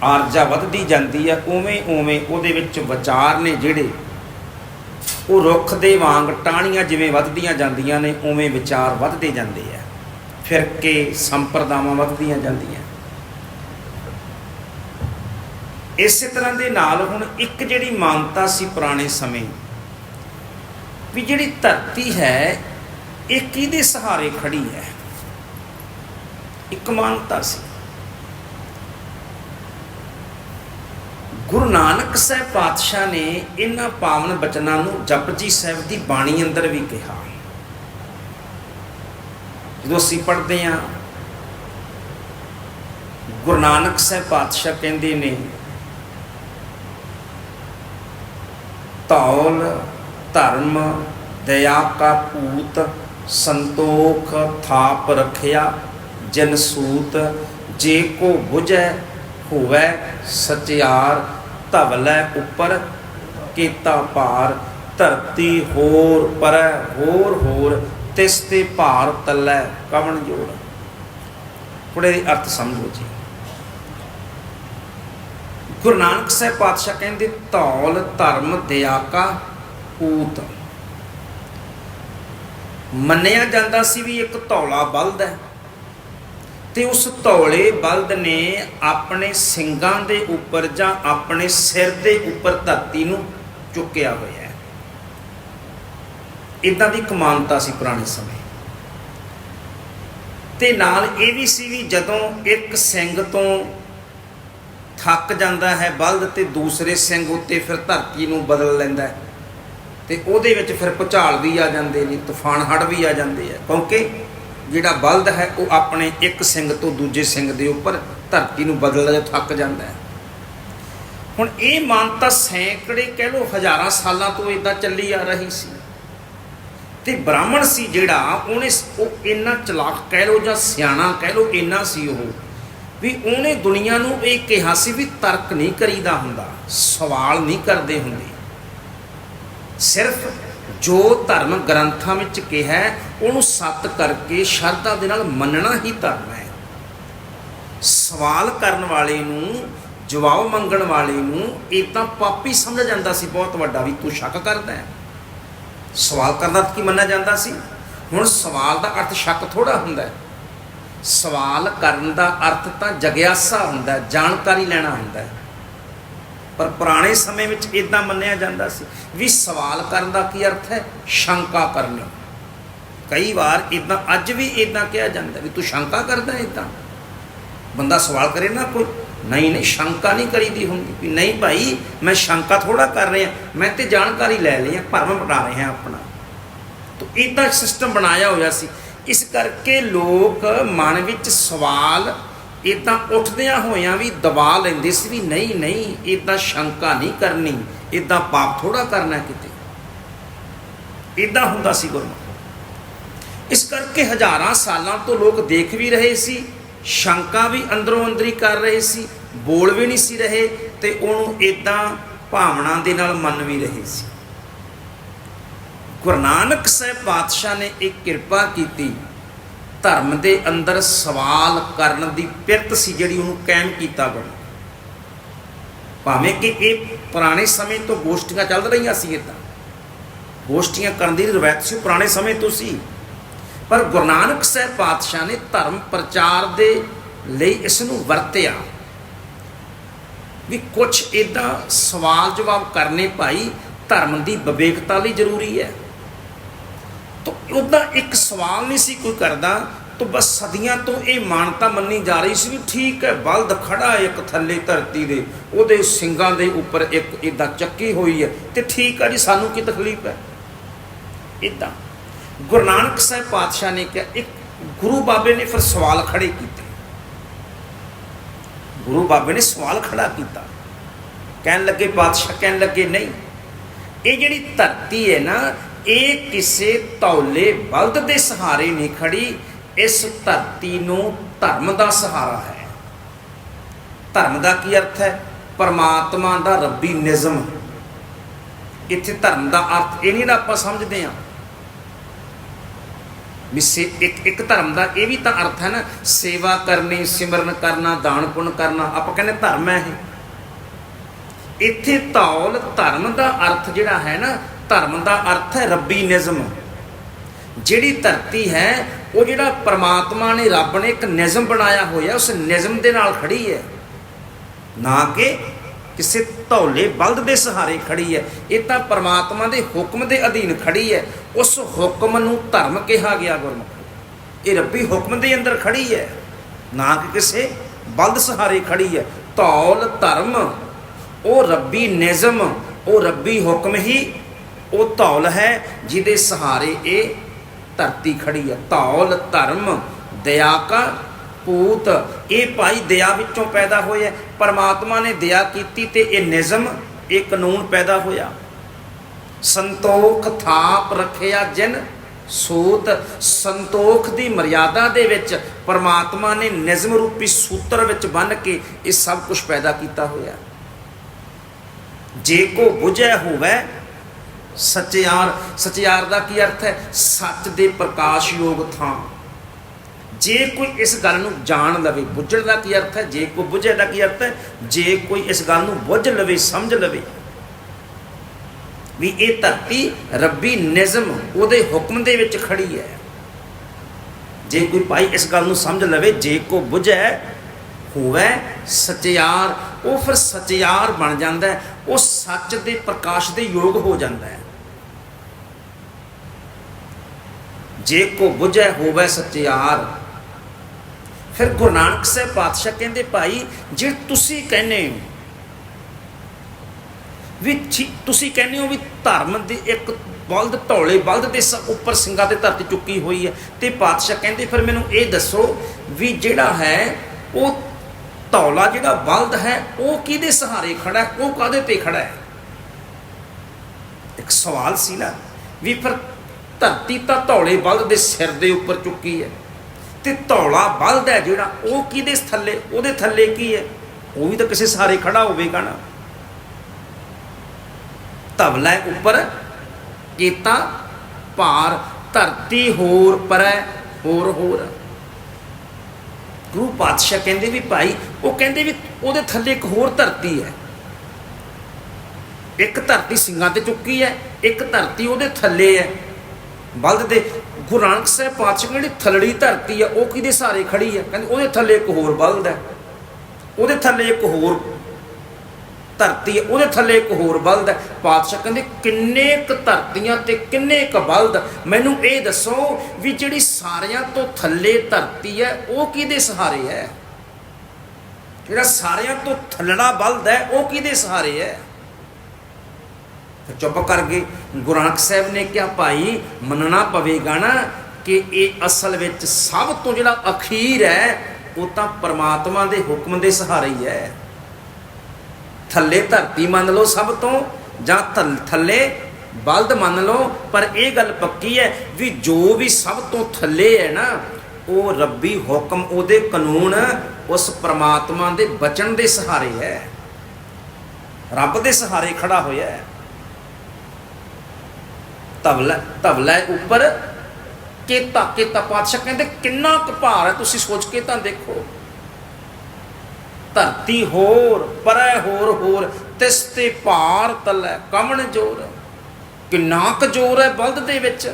Speaker 1: ਆਰਜਾ ਵੱਧਦੀ ਜਾਂਦੀ ਹੈ, ਉਵੇਂ ਉਵੇਂ ਉਹਦੇ ਵਿੱਚ ਵਿਚਾਰ ਨੇ ਜਿਹੜੇ ਉਹ ਰੁੱਖ ਦੇ ਵਾਂਗ ਟਾਹਣੀਆਂ ਜਿਵੇਂ ਵੱਧਦੀਆਂ ਜਾਂਦੀਆਂ ਨੇ, ਉਵੇਂ ਵਿਚਾਰ ਵੱਧਦੇ ਜਾਂਦੇ ਆ। ਫਿਰਕੇ ਸੰਪਰਦਾਵਾਂ ਵੱਧਦੀਆਂ ਜਾਂਦੀਆਂ। ਇਸੇ ਤਰ੍ਹਾਂ ਦੇ ਨਾਲ ਹੁਣ ਇੱਕ ਜਿਹੜੀ ਮਾਨਤਾ ਸੀ ਪੁਰਾਣੇ ਸਮੇਂ, ਵੀ ਜਿਹੜੀ ਧਰਤੀ ਹੈ, ਇਹ ਕਿਹਦੇ ਸਹਾਰੇ ਖੜੀ ਹੈ? ਇੱਕ ਮਾਨਤਾ ਸੀ। ਗੁਰੂ ਨਾਨਕ ਸਾਹਿਬ ਪਾਤਸ਼ਾਹ ਨੇ ਇਹਨਾਂ ਪਾਵਨ ਬਚਨਾਂ ਨੂੰ ਜਪਜੀ ਸਾਹਿਬ ਦੀ ਬਾਣੀ ਅੰਦਰ ਵੀ ਕਿਹਾ। ਜਦੋਂ ਅਸੀਂ ਪੜ੍ਹਦੇ ਹਾਂ, ਗੁਰੂ ਨਾਨਕ ਸਾਹਿਬ ਪਾਤਸ਼ਾਹ ਕਹਿੰਦੇ ਨੇ, ਧੌਲ, ਧਰਮ, ਦਇਆ ਕਾ ਪੂਤ, ਸੰਤੋਖ ਥਾਪ ਰਖਿਆ, ਜਨ ਸੂਤ, ਜੇ ਕੋ 부ਜੈ ਹੋਵੈ ਸਚਿਆਰ ਧਵਲੈ ਉੱਪਰ ਕੀਤਾ ਭਾਰ, ਧਰਤੀ ਹੋਰ ਪਰੈ ਹੋਰ ਹੋਰ, ਤਿਸ ਤੇ ਭਾਰ ਤੱਲੈ ਕਵਣ ਜੋੜ? ਕੁੜੇ ਦੇ ਅਰਥ ਸਮਝੋ ਜੀ। ਗੁਰੂ ਨਾਨਕ ਸਾਹਿਬ ਪਾਤਸ਼ਾਹ ਕਹਿੰਦੇ, ਧੌਲ ਧਰਮ ਦਿਆਕਾ ਪੂਤ ਮੰਨਿਆ ਜਾਂਦਾ ਸੀ ਵੀ ਇੱਕ ਧੌਲਾ ਬਲਦ ਹੈ। ਤੇ ਉਸ ਧੌਲੇ ਬਲਦ ਨੇ ਆਪਣੇ ਸਿੰਘਾਂ ਦੇ ਉੱਪਰ ਜਾਂ ਆਪਣੇ ਸਿਰ ਦੇ ਉੱਪਰ ਧਰਤੀ ਨੂੰ ਚੁੱਕਿਆ ਹੋਇਆ ਹੈ। ਇਦਾਂ ਦੀ ਕਮਾਨਤਾ ਸੀ ਪੁਰਾਣੇ ਸਮੇਂ। ਤੇ ਨਾਲ ਇਹ ਵੀ ਸੀ ਵੀ ਜਦੋਂ ਇੱਕ ਸਿੰਘ ਤੋਂ ਥੱਕ ਜਾਂਦਾ ਹੈ ਬਲਦ ਤੇ ਦੂਸਰੇ ਸਿੰਘ ਉੱਤੇ ਫਿਰ ਧਰਤੀ ਨੂੰ ਬਦਲ ਲੈਂਦਾ ਹੈ। ਤੇ ਉਹਦੇ ਵਿੱਚ ਫਿਰ ਭੁਚਾਲ ਵੀ ਆ ਜਾਂਦੇ ਨੇ, ਤੂਫਾਨ ਹੜ ਵੀ ਆ ਜਾਂਦੇ ਆ। ਕਿਉਂਕਿ ਜਿਹੜਾ ਬਲਦ ਹੈ, ਉਹ ਆਪਣੇ ਇੱਕ ਸਿੰਘ ਤੋਂ ਦੂਜੇ ਸਿੰਘ ਦੇ ਉੱਪਰ ਧਰਤੀ ਨੂੰ ਬਦਲਦਾ ਜਦੋਂ ਥੱਕ ਜਾਂਦਾ ਹੈ। ਹੁਣ ਇਹ ਮਾਨਤਾ ਸੈਂਕੜੇ ਕਹਿ ਲੋ ਹਜ਼ਾਰਾਂ ਸਾਲਾਂ ਤੋਂ ਇਦਾਂ ਚੱਲੀ ਆ ਰਹੀ ਸੀ। ਤੇ ਬ੍ਰਾਹਮਣ ਸੀ ਜਿਹੜਾ, ਉਹਨੇ ਉਹ ਇੰਨਾ ਚਲਾਕ ਕਹਿ ਲੋ ਜਾਂ ਸਿਆਣਾ ਕਹਿ ਲੋ ਇੰਨਾ ਸੀ ਉਹ, ਵੀ ਉਹਨੇ ਦੁਨੀਆ ਨੂੰ ਇਹ ਕਿਹਾ ਸੀ ਵੀ ਤਰਕ ਨਹੀਂ ਕਰੀਦਾ ਹੁੰਦਾ, ਸਵਾਲ ਨਹੀਂ ਕਰਦੇ ਹੁੰਦੇ। ਸਿਰਫ ਜੋ ਧਰਮ ਗ੍ਰੰਥਾਂ ਵਿੱਚ ਕਿਹਾ ਉਹਨੂੰ ਸੱਤ ਕਰਕੇ ਸ਼ਰਧਾ ਦੇ ਨਾਲ ਮੰਨਣਾ ਹੀ ਧਰਮ ਹੈ। ਸਵਾਲ ਕਰਨ ਵਾਲੇ ਨੂੰ, ਜਵਾਬ ਮੰਗਣ ਵਾਲੇ ਨੂੰ ਇਹ ਤਾਂ ਪਾਪੀ ਸਮਝਿਆ ਜਾਂਦਾ ਸੀ, ਬਹੁਤ ਵੱਡਾ ਵੀ ਤੂੰ ਸ਼ੱਕ ਕਰਦਾ ਹੈ। ਸਵਾਲ ਕਰਨ ਦਾ ਕੀ ਮੰਨਿਆ ਜਾਂਦਾ ਸੀ? ਹੁਣ ਸਵਾਲ ਦਾ ਅਰਥ ਸ਼ੱਕ ਥੋੜਾ ਹੁੰਦਾ ਹੈ। ਸਵਾਲ ਕਰਨ ਦਾ ਅਰਥ ਤਾਂ ਜਗਿਆਸਾ ਹੁੰਦਾ ਜਾਣਕਾਰੀ ਲੈਣਾ ਹੁੰਦਾ ਹੈ। ਪਰ ਪੁਰਾਣੇ ਸਮੇਂ ਵਿੱਚ ਇਦਾਂ ਮੰਨਿਆ ਜਾਂਦਾ ਸੀ ਵੀ ਸਵਾਲ ਕਰਨ ਦਾ ਕੀ ਅਰਥ ਹੈ? ਸ਼ੰਕਾ ਕਰਨੀ। ਕਈ ਵਾਰ ਇਦਾਂ ਅੱਜ ਵੀ ਇਦਾਂ ਕਿਹਾ ਜਾਂਦਾ ਵੀ ਤੂੰ ਸ਼ੰਕਾ ਕਰਦਾ ਇਦਾਂ ਬੰਦਾ ਸਵਾਲ ਕਰੇ ਨਾ ਕੋਈ, ਨਹੀਂ ਨਹੀਂ, ਸ਼ੰਕਾ ਨਹੀਂ ਕਰੀਦੀ ਹੁੰਦੀ। ਵੀ ਨਹੀਂ ਭਾਈ, ਮੈਂ ਸ਼ੰਕਾ ਥੋੜਾ ਕਰ ਰਿਹਾ, ਮੈਂ ਤੇ ਜਾਣਕਾਰੀ ਲੈ ਲਈ ਆ, ਭਰਮ ਪਟਾ ਰਿਹਾ ਆਪਣਾ। ਤੋ ਇਦਾਂ ਸਿਸਟਮ ਬਣਾਇਆ ਹੋਇਆ ਸੀ। ਇਸ ਕਰਕੇ ਲੋਕ ਮਨ ਵਿੱਚ ਸਵਾਲ ਇਦਾਂ ਉੱਠਦਿਆਂ ਹੋਇਆਂ ਵੀ ਦਬਾ ਲੈਂਦੇ ਸੀ ਵੀ ਨਹੀਂ ਨਹੀਂ ਇਦਾਂ ਸ਼ੰਕਾ ਨਹੀਂ ਕਰਨੀ ਇਦਾਂ ਪਾਪ ਥੋੜਾ ਕਰਨਾ ਕਿਤੇ। ਇਦਾਂ ਹੁੰਦਾ ਸੀ ਗੁਰਮੁਖ। ਇਸ ਕਰਕੇ ਹਜ਼ਾਰਾਂ ਸਾਲਾਂ ਤੋਂ ਲੋਕ ਦੇਖ ਵੀ ਰਹੇ ਸੀ, ਸ਼ੰਕਾ ਵੀ ਅੰਦਰੋਂ ਅੰਦਰੀ ਕਰ ਰਹੇ ਸੀ, ਬੋਲ ਵੀ ਨਹੀਂ ਸੀ ਰਹੇ ਤੇ ਉਹਨੂੰ ਇਦਾਂ ਭਾਵਨਾ ਦੇ ਨਾਲ ਮੰਨ ਵੀ ਰਹੇ ਸੀ। ਗੁਰੂ ਨਾਨਕ ਸਾਹਿਬ ਪਾਤਸ਼ਾਹ ਨੇ ਇੱਕ ਕਿਰਪਾ ਕੀਤੀ ਧਰਮ ਦੇ ਅੰਦਰ ਸਵਾਲ ਕਰਨ ਦੀ ਪਿਰਤ ਸੀ ਜਿਹੜੀ ਉਹਨੂੰ ਕਾਇਮ ਕੀਤਾ ਗਿਆ। ਭਾਵੇਂ ਕਿ ਇਹ ਪੁਰਾਣੇ ਸਮੇਂ ਤੋਂ ਗੋਸ਼ਟੀਆਂ ਚੱਲ ਰਹੀਆਂ ਸੀ ਇਦਾਂ ਗੋਸ਼ਟੀਆਂ ਕਰਨ ਦੀ ਰਵਾਇਤ ਸੀ ਪੁਰਾਣੇ ਸਮੇਂ ਤੋਂ ਸੀ। ਪਰ ਗੁਰੂ ਨਾਨਕ ਸਾਹਿਬ ਪਾਤਸ਼ਾਹ ਨੇ ਧਰਮ ਪ੍ਰਚਾਰ ਦੇ ਲਈ ਇਸ ਨੂੰ ਵਰਤਿਆ। ਵੀ ਕੁਝ ਇਦਾਂ ਸਵਾਲ ਜਵਾਬ ਕਰਨੇ ਭਾਈ ਧਰਮ ਦੀ ਵਿਵੇਕਤਾ ਲਈ ਜ਼ਰੂਰੀ ਹੈ। ਤਾਂ ਉਹਦਾ ਇੱਕ ਸਵਾਲ ਨਹੀਂ ਸੀ ਕੋਈ ਕਰਦਾ, ਤਾਂ ਬਸ ਸਦੀਆਂ ਤੋਂ ਇਹ ਮਾਨਤਾ ਮੰਨੀ ਜਾ ਰਹੀ ਸੀ ਵੀ ਠੀਕ ਹੈ, ਬਲਦ ਖੜਾ ਹੈ ਇੱਕ ਥੱਲੇ ਧਰਤੀ ਦੇ, ਉਹਦੇ ਸਿੰਘਾਂ ਦੇ ਉੱਪਰ ਇੱਕ ਇਦਾਂ ਚੱਕੀ ਹੋਈ ਹੈ ਤੇ ਠੀਕ ਹੈ ਜੀ, ਸਾਨੂੰ ਕੀ ਤਕਲੀਫ ਹੈ? ਇਦਾਂ ਗੁਰੂ ਨਾਨਕ ਸਾਹਿਬ ਪਾਤਸ਼ਾਹ ਨੇ ਕਿਹਾ, ਇੱਕ ਗੁਰੂ ਬਾਬੇ ਨੇ ਫਿਰ ਸਵਾਲ ਖੜੇ ਕੀਤੇ। ਗੁਰੂ ਬਾਬੇ ਨੇ ਸਵਾਲ ਖੜਾ ਕੀਤਾ। ਕਹਿਣ ਲੱਗੇ, ਪਾਤਸ਼ਾਹ ਕਹਿਣ ਲੱਗੇ, ਨਹੀਂ, ਇਹ ਜਿਹੜੀ ਧਰਤੀ ਹੈ ਨਾ ਇਹ ਕਿਸੇ ਤੌਲੇ ਬਲਦ ਦੇ ਸਹਾਰੇ ਨਹੀਂ ਖੜੀ, ਇਸ ਧਰਤੀ ਨੂੰ ਧਰਮ ਦਾ ਸਹਾਰਾ ਹੈ। ਧਰਮ ਦਾ ਕੀ ਅਰਥ ਹੈ? ਪਰਮਾਤਮਾ ਦਾ ਰੱਬੀ ਨਿਜ਼ਮ ਇੱਥੇ ਧਰਮ ਦਾ ਅਰਥ ਇਹ ਨਹੀਂ ਨਾ ਆਪਾਂ ਸਮਝਦੇ ਹਾਂ। ਵੀ ਇੱਕ ਇੱਕ ਧਰਮ ਦਾ ਇਹ ਵੀ ਤਾਂ ਅਰਥ ਹੈ ਨਾ, ਸੇਵਾ ਕਰਨੀ, ਸਿਮਰਨ ਕਰਨਾ, ਦਾਨ ਪੁੰਨ ਕਰਨਾ, ਆਪਾਂ ਕਹਿੰਦੇ ਧਰਮ ਹੈ ਇਹ। ਇੱਥੇ ਤੌਲ ਧਰਮ ਦਾ ਅਰਥ ਜਿਹੜਾ ਹੈ ਨਾ ਧਰਮ ਦਾ ਅਰਥ ਹੈ ਰੱਬੀ ਨਿਜ਼ਮ ਜਿਹੜੀ ਧਰਤੀ ਹੈ, ਉਹ ਜਿਹੜਾ ਪ੍ਰਮਾਤਮਾ ਨੇ ਰੱਬ ਨੇ ਇੱਕ ਨਿਜ਼ਮ ਬਣਾਇਆ ਹੋਇਆ, ਉਸ ਨਿਜ਼ਮ ਦੇ ਨਾਲ ਖੜੀ ਹੈ। ਨਾ ਕਿ ਕਿਸੇ ਧੌਲੇ ਬਲਦ ਦੇ ਸਹਾਰੇ ਖੜੀ ਹੈ। ਇਹ ਤਾਂ ਪ੍ਰਮਾਤਮਾ ਦੇ ਹੁਕਮ ਦੇ ਅਧੀਨ ਖੜੀ ਹੈ। ਉਸ ਹੁਕਮ ਨੂੰ ਧਰਮ ਕਿਹਾ ਗਿਆ ਗੁਰਮੁਖ। ਇਹ ਰੱਬੀ ਹੁਕਮ ਦੇ ਅੰਦਰ ਖੜੀ ਹੈ। ਨਾ ਕਿ ਕਿਸੇ ਬਲਦ ਸਹਾਰੇ ਖੜੀ ਹੈ। ਧੌਲ ਧਰਮ, ਉਹ ਰੱਬੀ ਨਿਜ਼ਮ, ਉਹ ਰੱਬੀ ਹੁਕਮ ਹੀ ਉਹ ਧੌਲ ਹੈ ਜਿਹਦੇ ਸਹਾਰੇ ਇਹ ਧਰਤੀ ਖੜੀ ਹੈ। ਧੌਲ, ਧਰਮ, ਦਇਆ ਕਾ ਪੂਤ, ਇਹ ਭਾਈ ਦਇਆ ਵਿੱਚੋਂ ਪੈਦਾ ਹੋਇਆ ਪਰਮਾਤਮਾ ਨੇ ਦਇਆ ਕੀਤੀ ਤੇ ਇਹ ਨਿਜ਼ਮ ਇਹ ਕਾਨੂੰਨ ਪੈਦਾ ਹੋਇਆ। ਸੰਤੋਖ ਥਾਪ ਰੱਖਿਆ ਜਿਨ ਸੂਤ, ਸੰਤੋਖ ਦੀ ਮਰਿਆਦਾ ਦੇ ਵਿੱਚ ਪਰਮਾਤਮਾ ਨੇ ਨਿਜ਼ਮ ਰੂਪੀ ਸੂਤਰ ਵਿੱਚ ਬੰਨ ਕੇ ਇਹ ਸਭ ਕੁਝ ਪੈਦਾ ਕੀਤਾ ਹੋਇਆ। ਜੇ ਕੋ ਬੁਝੈ ਹੋਵੇ ਸਚਿਆਰ ਸਚਿਆਰ ਦਾ ਕੀ ਅਰਥ ਹੈ? ਸੱਚ ਦੇ ਪ੍ਰਕਾਸ਼ ਯੋਗ ਥਾਂ। ਜੇ ਕੋਈ ਇਸ ਗੱਲ ਨੂੰ ਜਾਣ ਲਵੇ, ਬੁੱਝਣ ਦਾ ਕੀ ਅਰਥ ਹੈ? ਜੇ ਕੋਈ ਬੁੱਝੇ ਦਾ ਕੀ ਅਰਥ ਹੈ? ਜੇ ਕੋਈ ਇਸ ਗੱਲ ਨੂੰ ਬੁੱਝ ਲਵੇ, ਸਮਝ ਲਵੇ, ਵੀ ਇਹ ਧਰਤੀ ਰੱਬੀ ਨਿਜ਼ਮ ਉਹਦੇ ਹੁਕਮ ਦੇ ਵਿੱਚ ਖੜੀ ਹੈ। ਜੇ ਕੋਈ ਭਾਈ ਇਸ ਗੱਲ ਨੂੰ ਸਮਝ ਲਵੇ, ਜੇ ਕੋ ਬੁਝੈ, ਹੋਵੇ ਸਚਿਆਰ ਉਹ ਫਿਰ ਸਚਿਆਰ ਬਣ ਜਾਂਦਾ ਉਹ ਸੱਚ ਦੇ ਪ੍ਰਕਾਸ਼ ਦੇ ਯੋਗ ਹੋ ਜਾਂਦਾ ਹੈ। ਜੇ ਕੋ ਬੁਝੈ ਹੋਵੇ ਸਚਿਆਰ, ਫਿਰ ਗੁਰੂ ਨਾਨਕ ਸਾਹਿਬ ਪਾਤਸ਼ਾਹ ਕਹਿੰਦੇ, ਭਾਈ, ਜੇ ਤੁਸੀਂ ਕਹਿੰਦੇ ਹੋ ਵੀ ਤੁਸੀਂ ਕਹਿੰਦੇ ਹੋ ਵੀ ਧਰਮ ਦੀ ਇੱਕ ਬਲਦ ਢੋਲੇ ਬਲਦ ਦੇ ਉੱਪਰ ਸਿੰਘਾਂ ਤੇ ਧਰਤੀ ਚੁੱਕੀ ਹੋਈ ਹੈ ਤੇ ਪਾਤਸ਼ਾਹ ਕਹਿੰਦੇ, ਫਿਰ ਮੈਨੂੰ ਇਹ ਦੱਸੋ ਵੀ ਜਿਹੜਾ ਹੈ, ਉਹ ਧੌਲਾ ਜਿਹੜਾ ਬਲਦ ਹੈ, ਉਹ ਕਿਹਦੇ ਸਹਾਰੇ ਖੜਾ ਹੈ? ਉਹ ਕਾਦੇ ਤੇ ਖੜਾ ਹੈ? ਇੱਕ ਸਵਾਲ ਸੀ ਨਾ, ਵੀ ਫਿਰ ਧਰਤੀ ਤਾਂ ਧੌਲੇ ਬਲਦ ਦੇ ਸਿਰ ਦੇ ਉੱਪਰ ਚੁੱਕੀ ਹੈ ਤੇ ਧੌਲਾ ਬਲਦ ਹੈ ਜਿਹੜਾ, ਉਹ ਕਿਹਦੇ ਥੱਲੇ? ਉਹਦੇ ਥੱਲੇ ਕੀ ਹੈ? ਉਹ ਵੀ ਤਾਂ ਕਿਸੇ ਸਹਾਰੇ ਖੜਾ ਹੋਵੇਗਾ ਨਾ। ਧਵਲਾ ਉੱਪਰ ਕੀਤਾ ਭਾਰ, ਧਰਤੀ ਹੋਰ ਪਰੈ, ਹੋਰ ਹੋਰ। ਗੁਰੂ ਪਾਤਸ਼ਾਹ ਕਹਿੰਦੇ ਵੀ ਭਾਈ ਉਹ ਕਹਿੰਦੇ ਵੀ ਉਹਦੇ ਥੱਲੇ ਇੱਕ ਹੋਰ ਧਰਤੀ ਹੈ। ਇੱਕ ਧਰਤੀ ਸਿੰਘਾਂ ਤੇ ਚੁੱਕੀ ਹੈ, ਇੱਕ ਧਰਤੀ ਉਹਦੇ ਥੱਲੇ ਹੈ। ਬਲਦ ਦੇ ਗੁਰੂ ਨਾਨਕ ਸਾਹਿਬ ਪਾਤਸ਼ਾਹ ਜਿਹੜੀ ਥੱਲੜੀ ਧਰਤੀ ਹੈ, ਉਹ ਕਿਹਦੇ ਸਹਾਰੇ ਖੜੀ ਹੈ? ਕਹਿੰਦੇ ਉਹਦੇ ਥੱਲੇ ਇੱਕ ਹੋਰ ਬਲਦ ਹੈ। ਉਹਦੇ ਥੱਲੇ ਇੱਕ ਹੋਰ ਧਰਤੀ ਹੈ, ਉਹਦੇ ਥੱਲੇ ਇੱਕ ਹੋਰ ਬਲਦ ਹੈ। ਪਾਤਸ਼ਾਹ ਕਹਿੰਦੇ ਕਿੰਨੇ ਕ ਧਰਤੀਆਂ ਤੇ ਕਿੰਨੇ ਕ ਬਲਦ? ਮੈਨੂੰ ਇਹ ਦੱਸੋ ਵੀ ਜਿਹੜੀ ਸਾਰਿਆਂ ਤੋਂ ਥੱਲੇ ਧਰਤੀ ਹੈ, ਉਹ ਕਿਹਦੇ ਸਹਾਰੇ ਹੈ? ਜਿਹੜਾ ਸਾਰਿਆਂ ਤੋਂ ਥੱਲੜਾ ਬਲਦ ਹੈ, ਉਹ ਕਿਹਦੇ ਸਹਾਰੇ ਹੈ? ਚੁੱਪ ਕਰ ਗਏ ਗੁਰੂ ਨਾਨਕ ਸਾਹਿਬ ਨੇ ਕਿਹਾ, ਭਾਈ, ਮੰਨਣਾ ਪਵੇਗਾ ਨਾ ਕਿ ਇਹ ਅਸਲ ਵਿੱਚ ਸਭ ਤੋਂ ਜਿਹੜਾ ਅਖੀਰ ਹੈ, ਉਹ ਤਾਂ ਪਰਮਾਤਮਾ ਦੇ ਹੁਕਮ ਦੇ ਸਹਾਰੇ ਹੀ ਹੈ। ਥੱਲੇ ਧਰਤੀ ਮੰਨ ਲਓ ਸਭ ਤੋਂ, ਜਾਂ ਥੱਲ- ਥੱਲੇ ਬਲਦ ਮੰਨ ਲਓ, ਪਰ ਇਹ ਗੱਲ ਪੱਕੀ ਹੈ ਵੀ ਜੋ ਵੀ ਸਭ ਤੋਂ ਥੱਲੇ ਹੈ ਨਾ ਉਹ ਰੱਬੀ ਹੁਕਮ, ਉਹਦੇ ਕਾਨੂੰਨ ਉਸ ਪ੍ਰਮਾਤਮਾ ਦੇ ਬਚਨ ਦੇ ਸਹਾਰੇ ਹੈ। ਰੱਬ ਦੇ ਸਹਾਰੇ ਖੜਾ ਹੋਇਆ ਹੈ। ਤਬਲਾ ਤਬਲਾ ਉੱਪਰ। ਕੇਤਾ ਕੇਤਾ ਪਾਤਸ਼ਾਹ ਕਹਿੰਦੇ, ਕਿੰਨਾ ਕੁ ਭਾਰ ਹੈ ਤੁਸੀਂ ਸੋਚ ਕੇ ਤਾਂ ਦੇਖੋ। ਧਰਤੀ ਹੋਰ, ਪਰੈ ਹੋਰ ਹੋਰ, ਤਿਸ ਤੇ ਭਾਰ ਤਲੈ, ਕਮਣ ਜੋਰ। ਕਿੰਨਾ ਕੁ ਜੋਰ ਹੈ ਬਲਦ ਦੇ ਵਿੱਚ।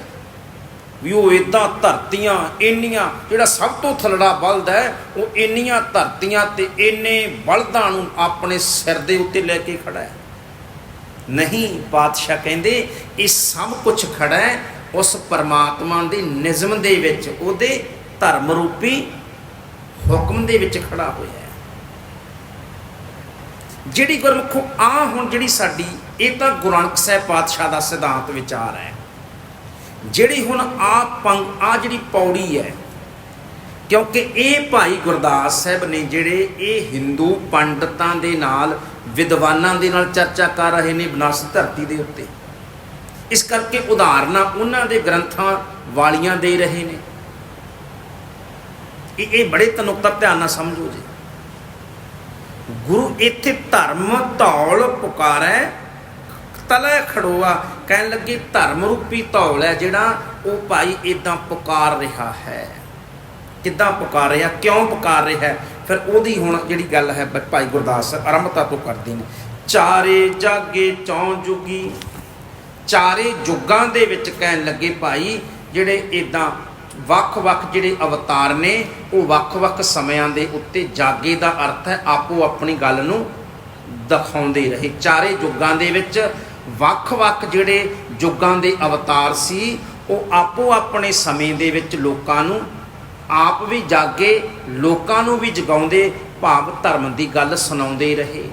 Speaker 1: ਵੀ ਉਹ ਇਦਾਂ ਧਰਤੀਆਂ, ਇੰਨੀਆਂ, ਜਿਹੜਾ ਸਭ ਤੋਂ ਥਲੜਾ ਬਲਦ ਹੈ, ਉਹ ਇੰਨੀਆਂ ਧਰਤੀਆਂ ਤੇ ਇੰਨੇ ਬਲਦਾਂ ਨੂੰ ਆਪਣੇ ਸਿਰ ਦੇ ਉੱਤੇ ਲੈ ਕੇ ਖੜਾ ਹੈ। ਨਹੀਂ ਪਾਤਸ਼ਾਹ ਕਹਿੰਦੇ, ਇਹ ਸਭ ਕੁਝ ਖੜਾ ਹੈ ਉਸ ਪਰਮਾਤਮਾ ਦੇ ਨਿਜ਼ਮ ਦੇ ਵਿੱਚ, ਉਹਦੇ ਧਰਮ ਰੂਪੀ ਹੁਕਮ ਦੇ ਵਿੱਚ ਖੜਾ ਹੋਇਆ ਹੈ। ਜਿਹੜੀ ਗੁਰਮੁਖੋ ਆ ਹੁਣ ਜਿਹੜੀ ਸਾਡੀ, ਇਹ ਤਾਂ ਗੁਰੂ ਨਾਨਕ ਸਾਹਿਬ ਪਾਤਸ਼ਾਹ ਦਾ ਸਿਧਾਂਤ ਵਿਚਾਰ ਹੈ। ਜਿਹੜੀ ਹੁਣ ਆ ਪੰਗ ਆ ਜਿਹੜੀ ਪੌੜੀ ਹੈ, ਕਿਉਂਕਿ ਇਹ ਭਾਈ ਗੁਰਦਾਸ ਸਾਹਿਬ ਨੇ ਜਿਹੜੇ ਇਹ ਹਿੰਦੂ ਪੰਡਤਾਂ ਦੇ ਨਾਲ, ਵਿਦਵਾਨਾਂ ਦੇ ਨਾਲ ਚਰਚਾ ਕਰ ਰਹੇ ਨੇ ਬਨਾਰਸ ਧਰਤੀ ਦੇ ਉੱਤੇ। ਇਸ ਕਰਕੇ ਉਦਾਹਰਨਾਂ ਉਹਨਾਂ ਦੇ ਗ੍ਰੰਥਾਂ ਵਾਲੀਆਂ ਦੇ ਰਹੇ ਨੇ। ਇਹ ਇਹ ਬੜੇ ਤਨੁਕਤਾ ਧਿਆਨ ਨਾਲ ਸਮਝੋ ਜੀ। ਗੁਰੂ ਇੱਥੇ ਧਰਮ ਧੌਲ ਪੁਕਾਰੈ ਤਲੇ ਖੜੋਆ, ਕਹਿਣ ਲੱਗੇ, ਧਰਮ ਰੂਪੀ ਧੌਲ ਹੈ ਜਿਹੜਾ ਉਹ ਭਾਈ ਇਦਾਂ ਪੁਕਾਰ ਰਿਹਾ ਹੈ। ਕਿੱਦਾਂ ਪੁਕਾਰ ਰਿਹਾ, ਕਿਉਂ ਪੁਕਾਰ ਰਿਹਾ? ਫਿਰ ਉਹਦੀ ਹੁਣ ਜਿਹੜੀ ਗੱਲ ਹੈ ਭਾਈ ਗੁਰਦਾਸ ਆਰੰਭਤਾ ਤੋਂ ਕਰਦੇ ਨੇ। ਚਾਰੇ ਜਾਗੇ ਚੌਂ ਜੁਗੀ, ਚਾਰੇ ਯੁੱਗਾਂ ਦੇ ਵਿੱਚ ਕਹਿਣ ਲੱਗੇ, ਭਾਈ, ਜਿਹੜੇ ਇਦਾਂ ਵੱਖ-ਵੱਖ ਜਿਹੜੇ ਅਵਤਾਰ ਨੇ, ਉਹ ਵੱਖ-ਵੱਖ ਸਮਿਆਂ ਦੇ ਉੱਤੇ ਜਾਗੇ ਦਾ ਅਰਥ ਹੈ, ਆਪੋ ਆਪਣੀ ਗੱਲ ਨੂੰ ਦਿਖਾਉਂਦੇ ਰਹੇ। ਚਾਰੇ ਯੁੱਗਾਂ ਦੇ ਵਿੱਚ ਵੱਖ-ਵੱਖ ਜਿਹੜੇ ਯੁੱਗਾਂ ਦੇ ਅਵਤਾਰ ਸੀ ਉਹ ਆਪੋ ਆਪਣੇ ਸਮੇਂ ਦੇ ਵਿੱਚ ਲੋਕਾਂ ਨੂੰ ਆਪ ਵੀ ਜਾਗੇ ਲੋਕਾਂ ਨੂੰ ਵੀ ਜਗਾਉਂਦੇ ਭਾਵ ਧਰਮ ਦੀ ਗੱਲ ਸੁਣਾਉਂਦੇ ਰਹੇ।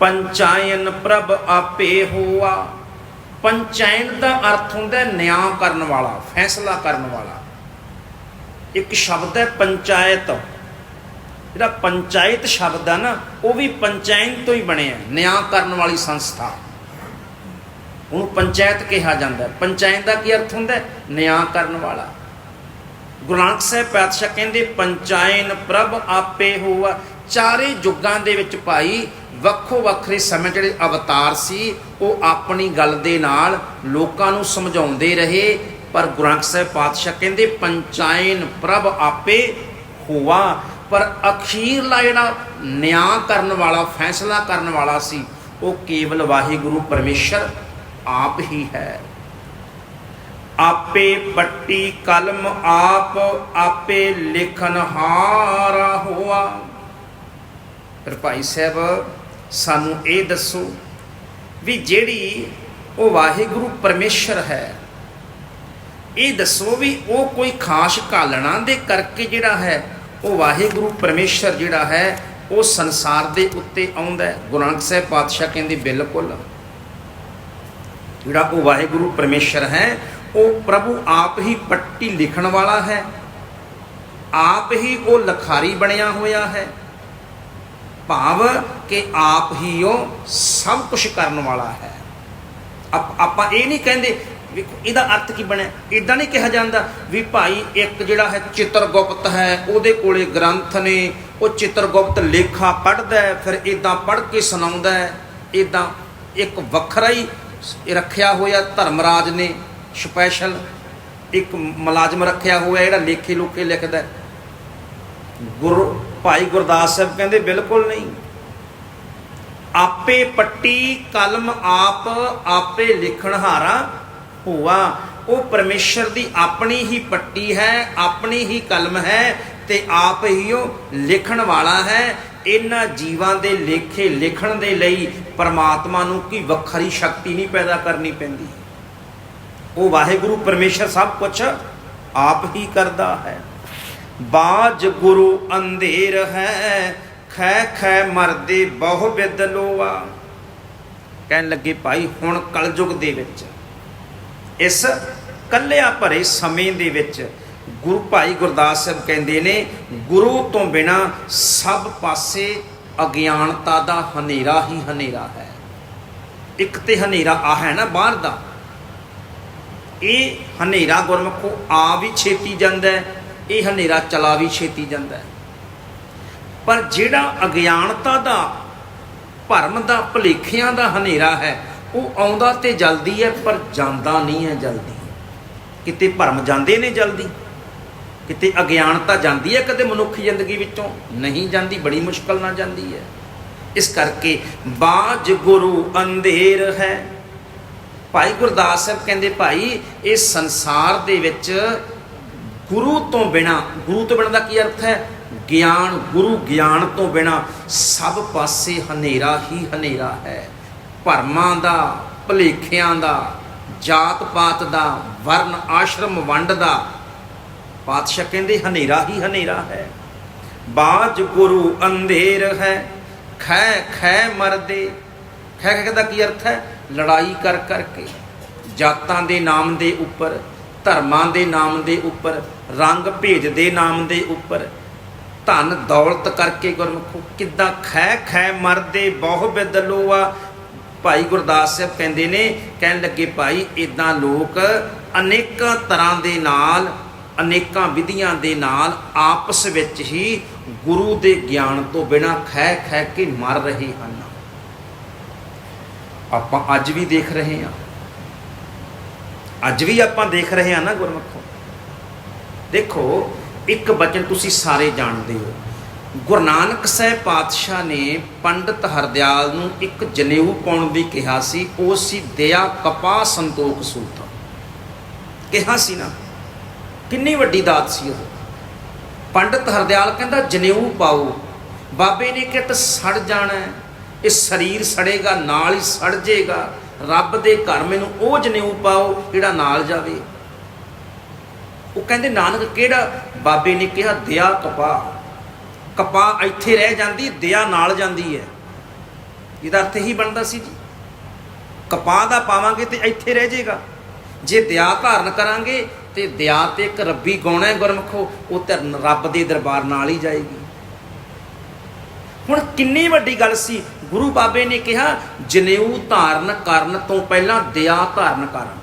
Speaker 1: ਪੰਚਾਇਨ ਪ੍ਰਭ ਆਪੇ ਹੋਆ। ਪੰਚਾਇਨ ਦਾ ਅਰਥ ਹੁੰਦਾ ਨਿਆਂ ਕਰਨ ਵਾਲਾ ਫੈਸਲਾ ਕਰਨ ਵਾਲਾ। ਇੱਕ ਸ਼ਬਦ ਹੈ ਪੰਚਾਇਤ। ਜਿਹੜਾ ਪੰਚਾਇਤ ਸ਼ਬਦ ਆ ਨਾ ਉਹ ਵੀ ਪੰਚਾਇਤ ਤੋਂ ਹੀ ਬਣਿਆ ਹੈ, ਨਿਆਂ ਕਰਨ ਵਾਲੀ ਸੰਸਥਾ। ਉਹਨੂੰ ਪੰਚਾਇਤ ਕਿਹਾ ਜਾਂਦਾ ਹੈ। ਪੰਚਾਇਤ ਦਾ ਕੀ ਅਰਥ ਹੁੰਦਾ ਹੈ? ਨਿਆਂ ਕਰਨ ਵਾਲਾ। ਗੁਰੂ ਨਾਨਕ ਸਾਹਿਬ ਪਾਤਸ਼ਾਹ ਕਹਿੰਦੇ, ਪੰਚਾਇਨ ਪ੍ਰਭ ਆਪੇ ਹੋਆ। ਚਾਰੇ ਯੁੱਗਾਂ ਦੇ ਵਿੱਚ ਭਾਈ, ਵੱਖੋ ਵੱਖਰੇ ਸਮੇਂ ਜਿਹੜੇ ਅਵਤਾਰ ਸੀ, ਉਹ ਆਪਣੀ ਗੱਲ ਦੇ ਨਾਲ ਲੋਕਾਂ ਨੂੰ ਸਮਝਾਉਂਦੇ ਰਹੇ। ਪਰ ਗੁਰੂ ਨਾਨਕ ਸਾਹਿਬ ਪਾਤਸ਼ਾਹ ਕਹਿੰਦੇ, ਪੰਚਾਇਨ ਪ੍ਰਭ ਆਪੇ ਹੋਆ। ਪਰ ਅਖੀਰਲਾ ਜਿਹੜਾ ਨਿਆਂ ਕਰਨ ਵਾਲਾ, ਫੈਸਲਾ ਕਰਨ ਵਾਲਾ ਸੀ, ਉਹ ਕੇਵਲ ਵਾਹਿਗੁਰੂ ਪਰਮੇਸ਼ਰ ਆਪ ਹੀ ਹੈ। ਆਪੇ ਪੱਟੀ ਕਲਮ ਆਪ, ਆਪੇ ਲਿਖਨ ਹਾਰਾ ਹੋਆ। ਪਰ ਭਾਈ ਸਾਹਿਬ, ਸਾਨੂੰ ਇਹ ਦੱਸੋ ਵੀ ਜਿਹੜੀ ਉਹ ਵਾਹਿਗੁਰੂ ਪਰਮੇਸ਼ਰ ਹੈ, ਇਹ ਦੱਸੋ ਵੀ ਉਹ ਕੋਈ ਖਾਸ ਕਾਲਣਾ ਦੇ ਕਰਕੇ ਜਿਹੜਾ ਹੈ, ਉਹ ਵਾਹਿਗੁਰੂ ਪਰਮੇਸ਼ਰ ਜਿਹੜਾ ਹੈ, ਉਹ ਸੰਸਾਰ ਦੇ ਉੱਤੇ ਆਉਂਦਾ ਗੁਰੂ ਨਾਨਕ ਸਾਹਿਬ ਪਾਤਸ਼ਾਹ ਕਹਿੰਦੇ, ਬਿਲਕੁਲ। ਜਿਹੜਾ ਉਹ ਵਾਹਿਗੁਰੂ ਪਰਮੇਸ਼ਰ ਹੈ, ਉਹ ਪ੍ਰਭੂ ਆਪ ਹੀ ਪੱਟੀ ਲਿਖਣ ਵਾਲਾ ਹੈ। ਆਪ ਹੀ ਉਹ ਲਖਾਰੀ ਬਣਿਆ ਹੋਇਆ ਹੈ। ਭਾਵ ਕਿ ਆਪ ਹੀ ਉਹ ਸਭ ਕੁਝ ਕਰਨ ਵਾਲਾ ਹੈ। ਆਪਾਂ ਇਹ ਨਹੀਂ ਕਹਿੰਦੇ ਵੇਖੋ ਇਹਦਾ ਅਰਥ ਕੀ ਬਣਿਆ? ਇਦਾਂ ਨਹੀਂ ਕਿਹਾ ਜਾਂਦਾ ਵੀ ਭਾਈ ਇੱਕ ਜਿਹੜਾ ਹੈ ਚਿੱਤਰਗੁਪਤ ਹੈ, ਉਹਦੇ ਕੋਲੇ ਗ੍ਰੰਥ ਨੇ, ਉਹ ਚਿੱਤਰਗੁਪਤ ਲੇਖਾ ਪੜ੍ਹਦਾ ਫਿਰ ਇਦਾਂ ਪੜ੍ਹ ਕੇ ਸੁਣਾਉਂਦਾ ਹੈ। ਇਦਾਂ ਇੱਕ ਵੱਖਰਾ ਹੀ ਰੱਖਿਆ ਹੋਇਆ ਧਰਮਰਾਜ ਨੇ ਸਪੈਸ਼ਲ ਇੱਕ ਮੁਲਾਜ਼ਮ ਰੱਖਿਆ ਹੋਇਆ ਜਿਹੜਾ ਲੇਖੇ ਲੁਕੇ ਲਿਖਦਾ ਹੈ। ਗੁਰੂ ਭਾਈ ਗੁਰਦਾਸ ਸਾਹਿਬ ਕਹਿੰਦੇ ਬਿਲਕੁਲ ਨਹੀਂ। ਆਪੇ ਪੱਟੀ ਕਲਮ ਆਪ, ਆਪੇ ਲਿਖਣਹਾਰਾ ਹੋਆ ਉਹ ਪਰਮੇਸ਼ਰ ਦੀ ਆਪਣੀ ਹੀ ਪੱਟੀ ਹੈ, ਆਪਣੀ ਹੀ ਕਲਮ ਹੈ ਤੇ ਆਪ ਹੀ ਉਹ ਲਿਖਣ ਵਾਲਾ ਹੈ। ਇਹਨਾਂ ਜੀਵਾਂ ਦੇ ਲੇਖੇ ਲਿਖਣ ਦੇ ਲਈ ਪਰਮਾਤਮਾ ਨੂੰ ਕੋਈ ਵੱਖਰੀ ਸ਼ਕਤੀ ਨਹੀਂ ਪੈਦਾ ਕਰਨੀ ਪੈਂਦੀ। ਉਹ ਵਾਹਿਗੁਰੂ ਪਰਮੇਸ਼ਰ ਸਭ ਕੁਝ ਆਪ ਹੀ ਕਰਦਾ ਹੈ। ਬਾਜ ਗੁਰੂ ਅੰਧੇਰ ਹੈ ਖੈ ਖੈ ਮਰਦੇ ਬਹੁ ਬਿਦ ਕਹਿਣ ਲੱਗੇ, ਭਾਈ, ਹੁਣ ਕਲਯੁਗ ਦੇ ਵਿੱਚ, ਇਸ ਕੱਲਿਆ ਭਰੇ ਸਮੇਂ ਦੇ ਵਿੱਚ ਗੁਰੂ ਭਾਈ ਗੁਰਦਾਸ ਸਾਹਿਬ ਕਹਿੰਦੇ ਨੇ, ਗੁਰੂ ਤੋਂ ਬਿਨਾ ਸਭ ਪਾਸੇ ਅਗਿਆਨਤਾ ਦਾ ਹਨੇਰਾ ਹੀ ਹਨੇਰਾ ਹੈ। ਇੱਕ ਤੇ ਹਨੇਰਾ ਆ ਹੈ ਨਾ ਬਾਹਰ ਦਾ। ਇਹ ਹਨੇਰਾ ਗੁਰਮੁਖੋ ਆ ਵੀ ਛੇਤੀ ਜਾਂਦਾ ਹੈ, ਇਹ ਹਨੇਰਾ ਚਲਾ ਵੀ ਛੇਤੀ ਜਾਂਦਾ ਹੈ। ਪਰ ਜਿਹੜਾ ਅਗਿਆਨਤਾ ਦਾ, ਭਰਮ ਦਾ, ਭਲੇਖਿਆਂ ਦਾ ਹਨੇਰਾ ਹੈ, ਉਹ ਆਉਂਦਾ ਤੇ ਜਲਦੀ ਹੈ, ਪਰ ਜਾਂਦਾ ਨਹੀਂ ਹੈ ਜਲਦੀ। ਕਿਤੇ ਭਰਮ ਜਾਂਦੇ ਨੇ ਜਲਦੀ। ਕਿਤੇ ਅਗਿਆਨਤਾ ਜਾਂਦੀ ਹੈ ਕਦੇ ਮਨੁੱਖ ਜ਼ਿੰਦਗੀ ਵਿੱਚੋਂ? ਨਹੀਂ ਜਾਂਦੀ, ਬੜੀ ਮੁਸ਼ਕਲ ਨਾਲ ਜਾਂਦੀ ਹੈ। ਇਸ ਕਰਕੇ ਬਾਜ ਗੁਰੂ ਅੰਧੇਰ ਹੈ। ਭਾਈ ਗੁਰਦਾਸ ਸਾਹਿਬ ਕਹਿੰਦੇ, ਭਾਈ, ਇਹ ਸੰਸਾਰ ਦੇ ਵਿੱਚ ਗੁਰੂ ਤੋਂ ਬਿਨਾ, ਗੁਰੂ ਤੋਂ ਬਿਨਾ ਦਾ ਕੀ ਅਰਥ ਹੈ? ਗਿਆਨ, ਗੁਰੂ ਗਿਆਨ ਤੋਂ ਬਿਨਾ ਸਭ ਪਾਸੇ ਹਨੇਰਾ ਹੀ ਹਨੇਰਾ ਹੈ। ਭਰਮਾਂ ਦਾ, ਭਲੇਖਿਆਂ ਦਾ ਜਾਤ ਪਾਤ ਦਾ ਵਰਨ ਆਸ਼ਰਮ ਵੰਡ ਦਾ ਪਾਤਸ਼ਾਹ ਕਹਿੰਦੇ, ਹਨੇਰਾ ਹੀ ਹਨੇਰਾ ਹੈ। ਬਾਜ ਗੁਰੂ ਅੰਧੇਰ ਹੈ। ਖੈ ਖੈ ਮਰਦੇ। ਖੈ ਖੈ ਦਾ ਕੀ ਅਰਥ ਹੈ? ਲੜਾਈ ਕਰ ਕਰਕੇ। ਜਾਤਾਂ ਦੇ ਨਾਮ ਦੇ ਉੱਪਰ, ਧਰਮਾਂ ਦੇ ਨਾਮ ਦੇ ਉੱਪਰ, ਰੰਗ ਭੇਜ ਦੇ ਨਾਮ ਦੇ ਉੱਪਰ, ਧਨ ਦੌਲਤ ਕਰਕੇ ਗੁਰਮੁਖੋ। ਕਿੱਦਾਂ ਖੈ ਖੈ ਮਰਦੇ, ਬਹੁ ਬਿਦਲੋਆ ਭਾਈ ਗੁਰਦਾਸ ਸਾਹਿਬ ਕਹਿੰਦੇ ਨੇ, ਕਹਿਣ ਲੱਗੇ, ਭਾਈ ਇਦਾਂ ਲੋਕ ਅਨੇਕਾਂ ਤਰ੍ਹਾਂ ਦੇ ਨਾਲ ਅਨੇਕਾਂ ਵਿਧੀਆਂ ਦੇ ਨਾਲ ਆਪਸ ਵਿੱਚ ਹੀ ਗੁਰੂ ਦੇ ਗਿਆਨ ਤੋਂ ਬਿਨਾ ਖਹਿ ਖਹਿ ਕੇ ਮਰ ਰਹੇ ਹਨ। ਆਪਾਂ ਅੱਜ ਵੀ ਦੇਖ ਰਹੇ ਹਾਂ। ਅੱਜ ਵੀ ਆਪਾਂ ਦੇਖ ਰਹੇ ਹਾਂ ਨਾ ਗੁਰਮਖੋ। ਦੇਖੋ, ਇੱਕ ਬਚਨ ਤੁਸੀਂ ਸਾਰੇ ਜਾਣਦੇ ਹੋ। ਗੁਰੂ ਨਾਨਕ ਸਾਹਿਬ ਪਾਤਸ਼ਾਹ ਨੇ ਪੰਡਤ ਹਰਦਿਆਲ ਨੂੰ ਇੱਕ ਜਨੇਊ ਪਾਉਣ ਦੀ ਕਿਹਾ ਸੀ, ਉਹ ਸੀ ਦਇਆ ਕਪਾ ਸੰਤੋਖ ਸੂਤ। ਕਿਹਾ ਸੀ ਨਾ। ਕਿੰਨੀ ਵੱਡੀ ਦਾਤ ਸੀ ਉਹ। ਪੰਡਤ ਹਰਦਿਆਲ ਕਹਿੰਦਾ, ਜਨੇਊ ਪਾਓ। ਬਾਬੇ ਨੇ ਕਿਹਾ, ਤਾਂ ਸੜ ਜਾਣਾ ਇਹ ਸਰੀਰ ਸੜੇਗਾ, ਨਾਲ ਹੀ ਸੜ ਜਾਏਗਾ ਰੱਬ ਦੇ ਘਰ ਮੈਨੂੰ ਉਹ ਜਨੇਊ ਪਾਓ ਜਿਹੜਾ ਨਾਲ ਜਾਵੇ। ਉਹ ਕਹਿੰਦੇ, ਨਾਨਕ, ਕਿਹੜਾ? ਬਾਬੇ ਨੇ ਕਿਹਾ ਦਇਆ ਕਪਾ ਕਪਾ ਇੱਥੇ ਰਹਿ ਜਾਂਦੀ ਦਇਆ ਨਾਲ ਜਾਂਦੀ ਹੈ। ਇਹਦਾ ਅਰਥ ਹੀ ਬਣਦਾ ਸੀ ਜੀ। ਕਪਾਹ ਦਾ ਪਾਵਾਂਗੇ ਤੇ ਇੱਥੇ ਰਹਿ ਜਾਏਗਾ ਜੇ ਦਇਆ ਧਾਰਨ ਕਰਾਂਗੇ ਤੇ ਦਿਆ ਤੇ ਇੱਕ ਰੱਬੀ ਗਾਉਣਾ ਹੈ ਗੁਰਮਖੋ, ਉਹ ਤੇ ਰੱਬ ਦੇ ਦਰਬਾਰ ਨਾਲ ਹੀ ਜਾਏਗੀ। ਹੁਣ ਕਿੰਨੀ ਵੱਡੀ ਗੱਲ ਸੀ, ਗੁਰੂ ਬਾਬੇ ਨੇ ਕਿਹਾ, ਜਨੇਊ ਧਾਰਨ ਕਰਨ ਤੋਂ ਪਹਿਲਾਂ ਦਇਆ ਧਾਰਨ ਕਰਨ।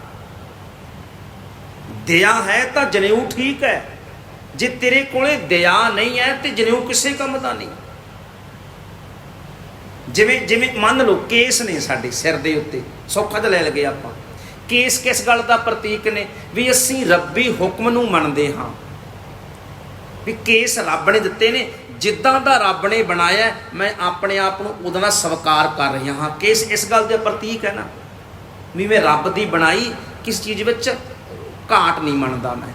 Speaker 1: ਦਇਆ ਹੈ ਤਾਂ ਜਨੇਊ ਠੀਕ ਹੈ, ਜੇ ਤੇਰੇ ਕੋਲੇ ਦਇਆ ਨਹੀਂ ਹੈ ਤੇ ਜਨੇਊ ਕਿਸੇ ਕੰਮ ਦਾ ਨਹੀਂ। ਜਿਵੇਂ ਜਿਵੇਂ ਮੰਨ ਲਓ ਕੇਸ ਨੇ ਸਾਡੇ ਸਿਰ ਦੇ ਉੱਤੇ, ਸੌਖਾ ਜਿਹਾ ਲੈ ਲਗੇ ਆਪਾਂ। ਕੇਸ ਕਿਸ ਗੱਲ ਦਾ ਪ੍ਰਤੀਕ ਨੇ? ਵੀ ਅਸੀਂ ਰੱਬੀ ਹੁਕਮ ਨੂੰ ਮੰਨਦੇ ਹਾਂ। ਵੀ ਕੇਸ ਰੱਬ ਨੇ ਦਿੱਤੇ ਨੇ। ਜਿੱਦਾਂ ਦਾ ਰੱਬ ਨੇ ਬਣਾਇਆ, ਮੈਂ ਆਪਣੇ ਆਪ ਨੂੰ ਉਹਦਾ ਨਾਲ ਸਵੀਕਾਰ ਕਰ ਰਿਹਾ ਹਾਂ। ਕੇਸ ਇਸ ਗੱਲ ਦੇ ਪ੍ਰਤੀਕ ਹੈ ਨਾ। ਵੀ ਮੈਂ ਰੱਬ ਦੀ ਬਣਾਈ, ਕਿਸ ਚੀਜ਼ ਵਿੱਚ ਘਾਟ ਨਹੀਂ ਮੰਨਦਾ ਮੈਂ।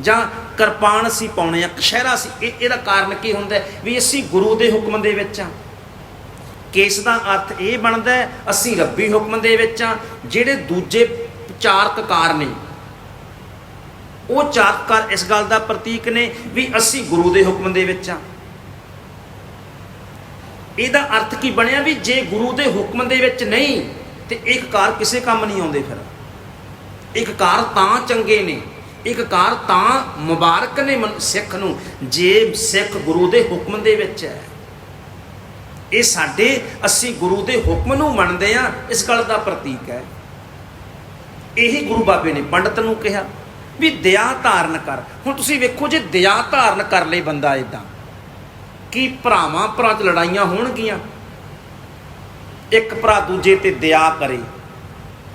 Speaker 1: ਜਾਂ ਕਿਰਪਾਨ ਸੀ ਪਾਉਣੇ ਆ ਕਸ਼ਹਿਰਾ ਸੀ ਇਹ ਇਹਦਾ ਕਾਰਨ ਕੀ ਹੁੰਦਾ ਵੀ ਅਸੀਂ ਗੁਰੂ ਦੇ ਹੁਕਮ ਦੇ ਵਿੱਚ ਆ ਕੇਸ ਦਾ ਅਰਥ ਇਹ ਬਣਦਾ ਅਸੀਂ ਰੱਬੀ ਹੁਕਮ ਦੇ ਵਿੱਚ ਆ ਜਿਹੜੇ ਦੂਜੇ ਚਾਰਕਕਾਰ ਨੇ, ਉਹ ਚਾਰਕਕਾਰ ਇਸ ਗੱਲ ਦਾ ਪ੍ਰਤੀਕ ਨੇ ਵੀ ਅਸੀਂ ਗੁਰੂ ਦੇ ਹੁਕਮ ਦੇ ਵਿੱਚ ਆ ਇਹਦਾ ਅਰਥ ਕੀ ਬਣਿਆ ਵੀ ਜੇ ਗੁਰੂ ਦੇ ਹੁਕਮ ਦੇ ਵਿੱਚ ਨਹੀਂ, ਤੇ ਇੱਕ ਕਾਰ ਕਿਸੇ ਕੰਮ ਨਹੀਂ ਆਉਂਦੇ ਫਿਰ। ਇੱਕ ਕਾਰ ਤਾਂ ਚੰਗੇ ਨੇ, ਇੱਕ ਕਾਰ ਤਾਂ ਮੁਬਾਰਕ ਨੇ ਮਨ- ਸਿੱਖ ਨੂੰ। ਜੇ ਸਿੱਖ ਗੁਰੂ ਦੇ ਹੁਕਮ ਦੇ ਵਿੱਚ ਹੈ ਇਹ ਸਾਡੇ ਅਸੀਂ ਗੁਰੂ ਦੇ ਹੁਕਮ ਨੂੰ ਮੰਨਦੇ ਆ ਇਸ ਗੱਲ ਦਾ ਪ੍ਰਤੀਕ ਹੈ। ਇਹੀ ਗੁਰੂ ਬਾਬੇ ਨੇ ਪੰਡਤ ਨੂੰ ਕਿਹਾ ਵੀ ਦਇਆ ਧਾਰਨ ਕਰ। ਹੁਣ ਤੁਸੀਂ ਵੇਖੋ ਜੇ ਦਇਆ ਧਾਰਨ ਕਰ ਲਈ ਬੰਦਾ ਇਦਾਂ ਕੀ ਭਰਾਵਾਂ ਭਰਾ 'ਚ ਲੜਾਈਆਂ ਹੋਣਗੀਆਂ? ਇੱਕ ਭਰਾ ਦੂਜੇ ਤੇ ਦਇਆ ਕਰੇ।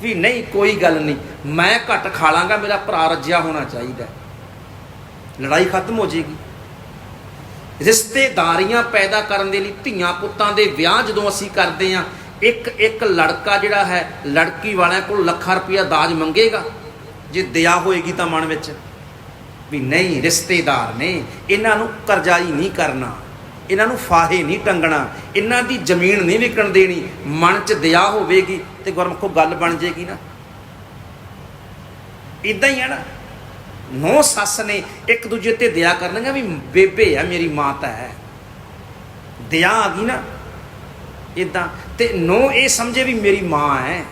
Speaker 1: ਵੀ ਨਹੀਂ, ਕੋਈ ਗੱਲ ਨਹੀਂ, ਮੈਂ ਘੱਟ ਖਾ ਲਾਂਗਾ, ਮੇਰਾ ਭਰਾ ਰੱਜਿਆ ਹੋਣਾ ਚਾਹੀਦਾ। ਲੜਾਈ ਖਤਮ ਹੋ ਜੇਗੀ ਰਿਸ਼ਤੇਦਾਰੀਆਂ ਪੈਦਾ ਕਰਨ ਦੇ ਲਈ ਧੀਆਂ ਪੁੱਤਾਂ ਦੇ ਵਿਆਹ ਜਦੋਂ ਅਸੀਂ ਕਰਦੇ ਆ ਇੱਕ ਇੱਕ ਲੜਕਾ ਜਿਹੜਾ ਹੈ, ਲੜਕੀ ਵਾਲਿਆਂ ਕੋਲ ਲੱਖਾਂ ਰੁਪਇਆ ਦਾਜ ਮੰਗੇਗਾ। ਜੇ ਦਇਆ ਹੋਏਗੀ ਤਾਂ ਮਨ ਵਿੱਚ ਵੀ ਨਹੀਂ, ਰਿਸ਼ਤੇਦਾਰ ਨੇ, ਇਹਨਾਂ ਨੂੰ ਕਰਜ਼ਾਈ ਨਹੀਂ ਕਰਨਾ, ਇਹਨਾਂ ਨੂੰ ਫਾਹੇ ਨਹੀਂ ਟੰਗਣਾ, ਇਹਨਾਂ ਦੀ ਜ਼ਮੀਨ ਨਹੀਂ ਵਿਕਣ ਦੇਣੀ, ਮਨ 'ਚ ਦਇਆ ਹੋਵੇਗੀ ਤੇ ਗੁਰਮਖੋ ਗੱਲ ਬਣ ਜੇਗੀ ਨਾ। ਇਦਾਂ ਹੀ ਹੈ ਨਾ। ਨੌ ਸੱਸ ਨੇ ਇੱਕ ਦੂਜੇ ਤੇ ਦਇਆ ਕਰਨਗੇ ਵੀ ਬੇਬੇ ਆ, ਮੇਰੀ ਮਾਤਾ ਹੈ। ਦਇਆ ਆ ਗਈ ਨਾ ਇਦਾਂ ਤੇ ਨੌ ਇਹ ਸਮਝੇ ਵੀ ਮੇਰੀ ਮਾਂ ਹੈ।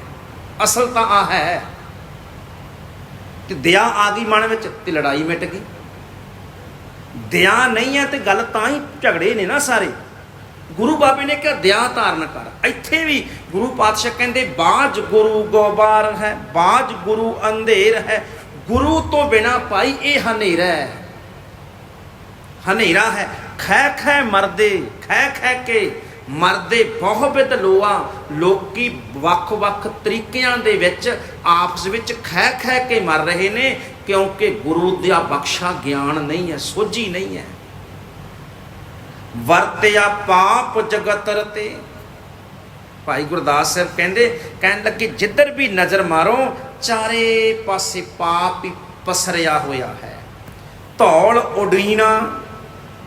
Speaker 1: ਅਸਲ ਤਾਂ ਆ ਹੈ। ਤੇ ਦਇਆ ਆ ਗਈ ਮਨ ਵਿੱਚ ਤੇ ਲੜਾਈ ਮਿਟ ਗਈ। ਦਇਆ ਨਹੀਂ ਹੈ ਤੇ ਗੱਲ ਤਾਂ ਹੀ ਝਗੜੇ ਨੇ ਨਾ ਸਾਰੇ। ਗੁਰੂ ਬਾਬੇ ਨੇ ਕਿਹਾ, ਦਇਆ ਧਾਰਨ ਕਰ। ਇੱਥੇ ਵੀ ਗੁਰੂ ਪਾਤਸ਼ਾਹ ਕਹਿੰਦੇ, ਬਾਜ ਗੁਰੂ ਗੋਬਾਰ ਹੈ, ਬਾਜ ਗੁਰੂ ਅੰਧੇਰ ਹੈ। ਗੁਰੂ ਤੋਂ ਬਿਨਾ ਭਾਈ ਇਹ ਹਨੇਰਾ ਹੈ। ਹਨੇਰਾ ਹੈ। ਖੈ ਖੈ ਮਰਦੇ ਖੈ ਖੈ ਕੇ ਮਰਦੇ ਬਹੁਬਿਦ ਲੋਆ। ਲੋਕੀ ਵੱਖ-ਵੱਖ ਤਰੀਕਿਆਂ ਦੇ ਵਿੱਚ ਆਪਸ ਵਿੱਚ ਖੈ ਖੈ ਕੇ ਮਰ ਰਹੇ ਨੇ, ਕਿਉਂਕਿ ਗੁਰੂ ਦਾ ਬਖਸ਼ਾ ਗਿਆਨ ਨਹੀਂ ਹੈ, ਸੋਝੀ ਨਹੀਂ ਹੈ। ਵਰਤਿਆ ਪਾਪ ਜਗਤ ਰਤੇ ਭਾਈ ਗੁਰਦਾਸ ਸਾਹਿਬ ਕਹਿੰਦੇ, ਕਹਿਣ ਲੱਗੇ, ਜਿੱਧਰ ਵੀ ਨਜ਼ਰ ਮਾਰੋ, ਚਾਰੇ ਪਾਸੇ ਪਾਪ ਹੀ ਪਸਰਿਆ ਹੋਇਆ ਹੈ। ਧੌਲ ਉਡੀਨਾ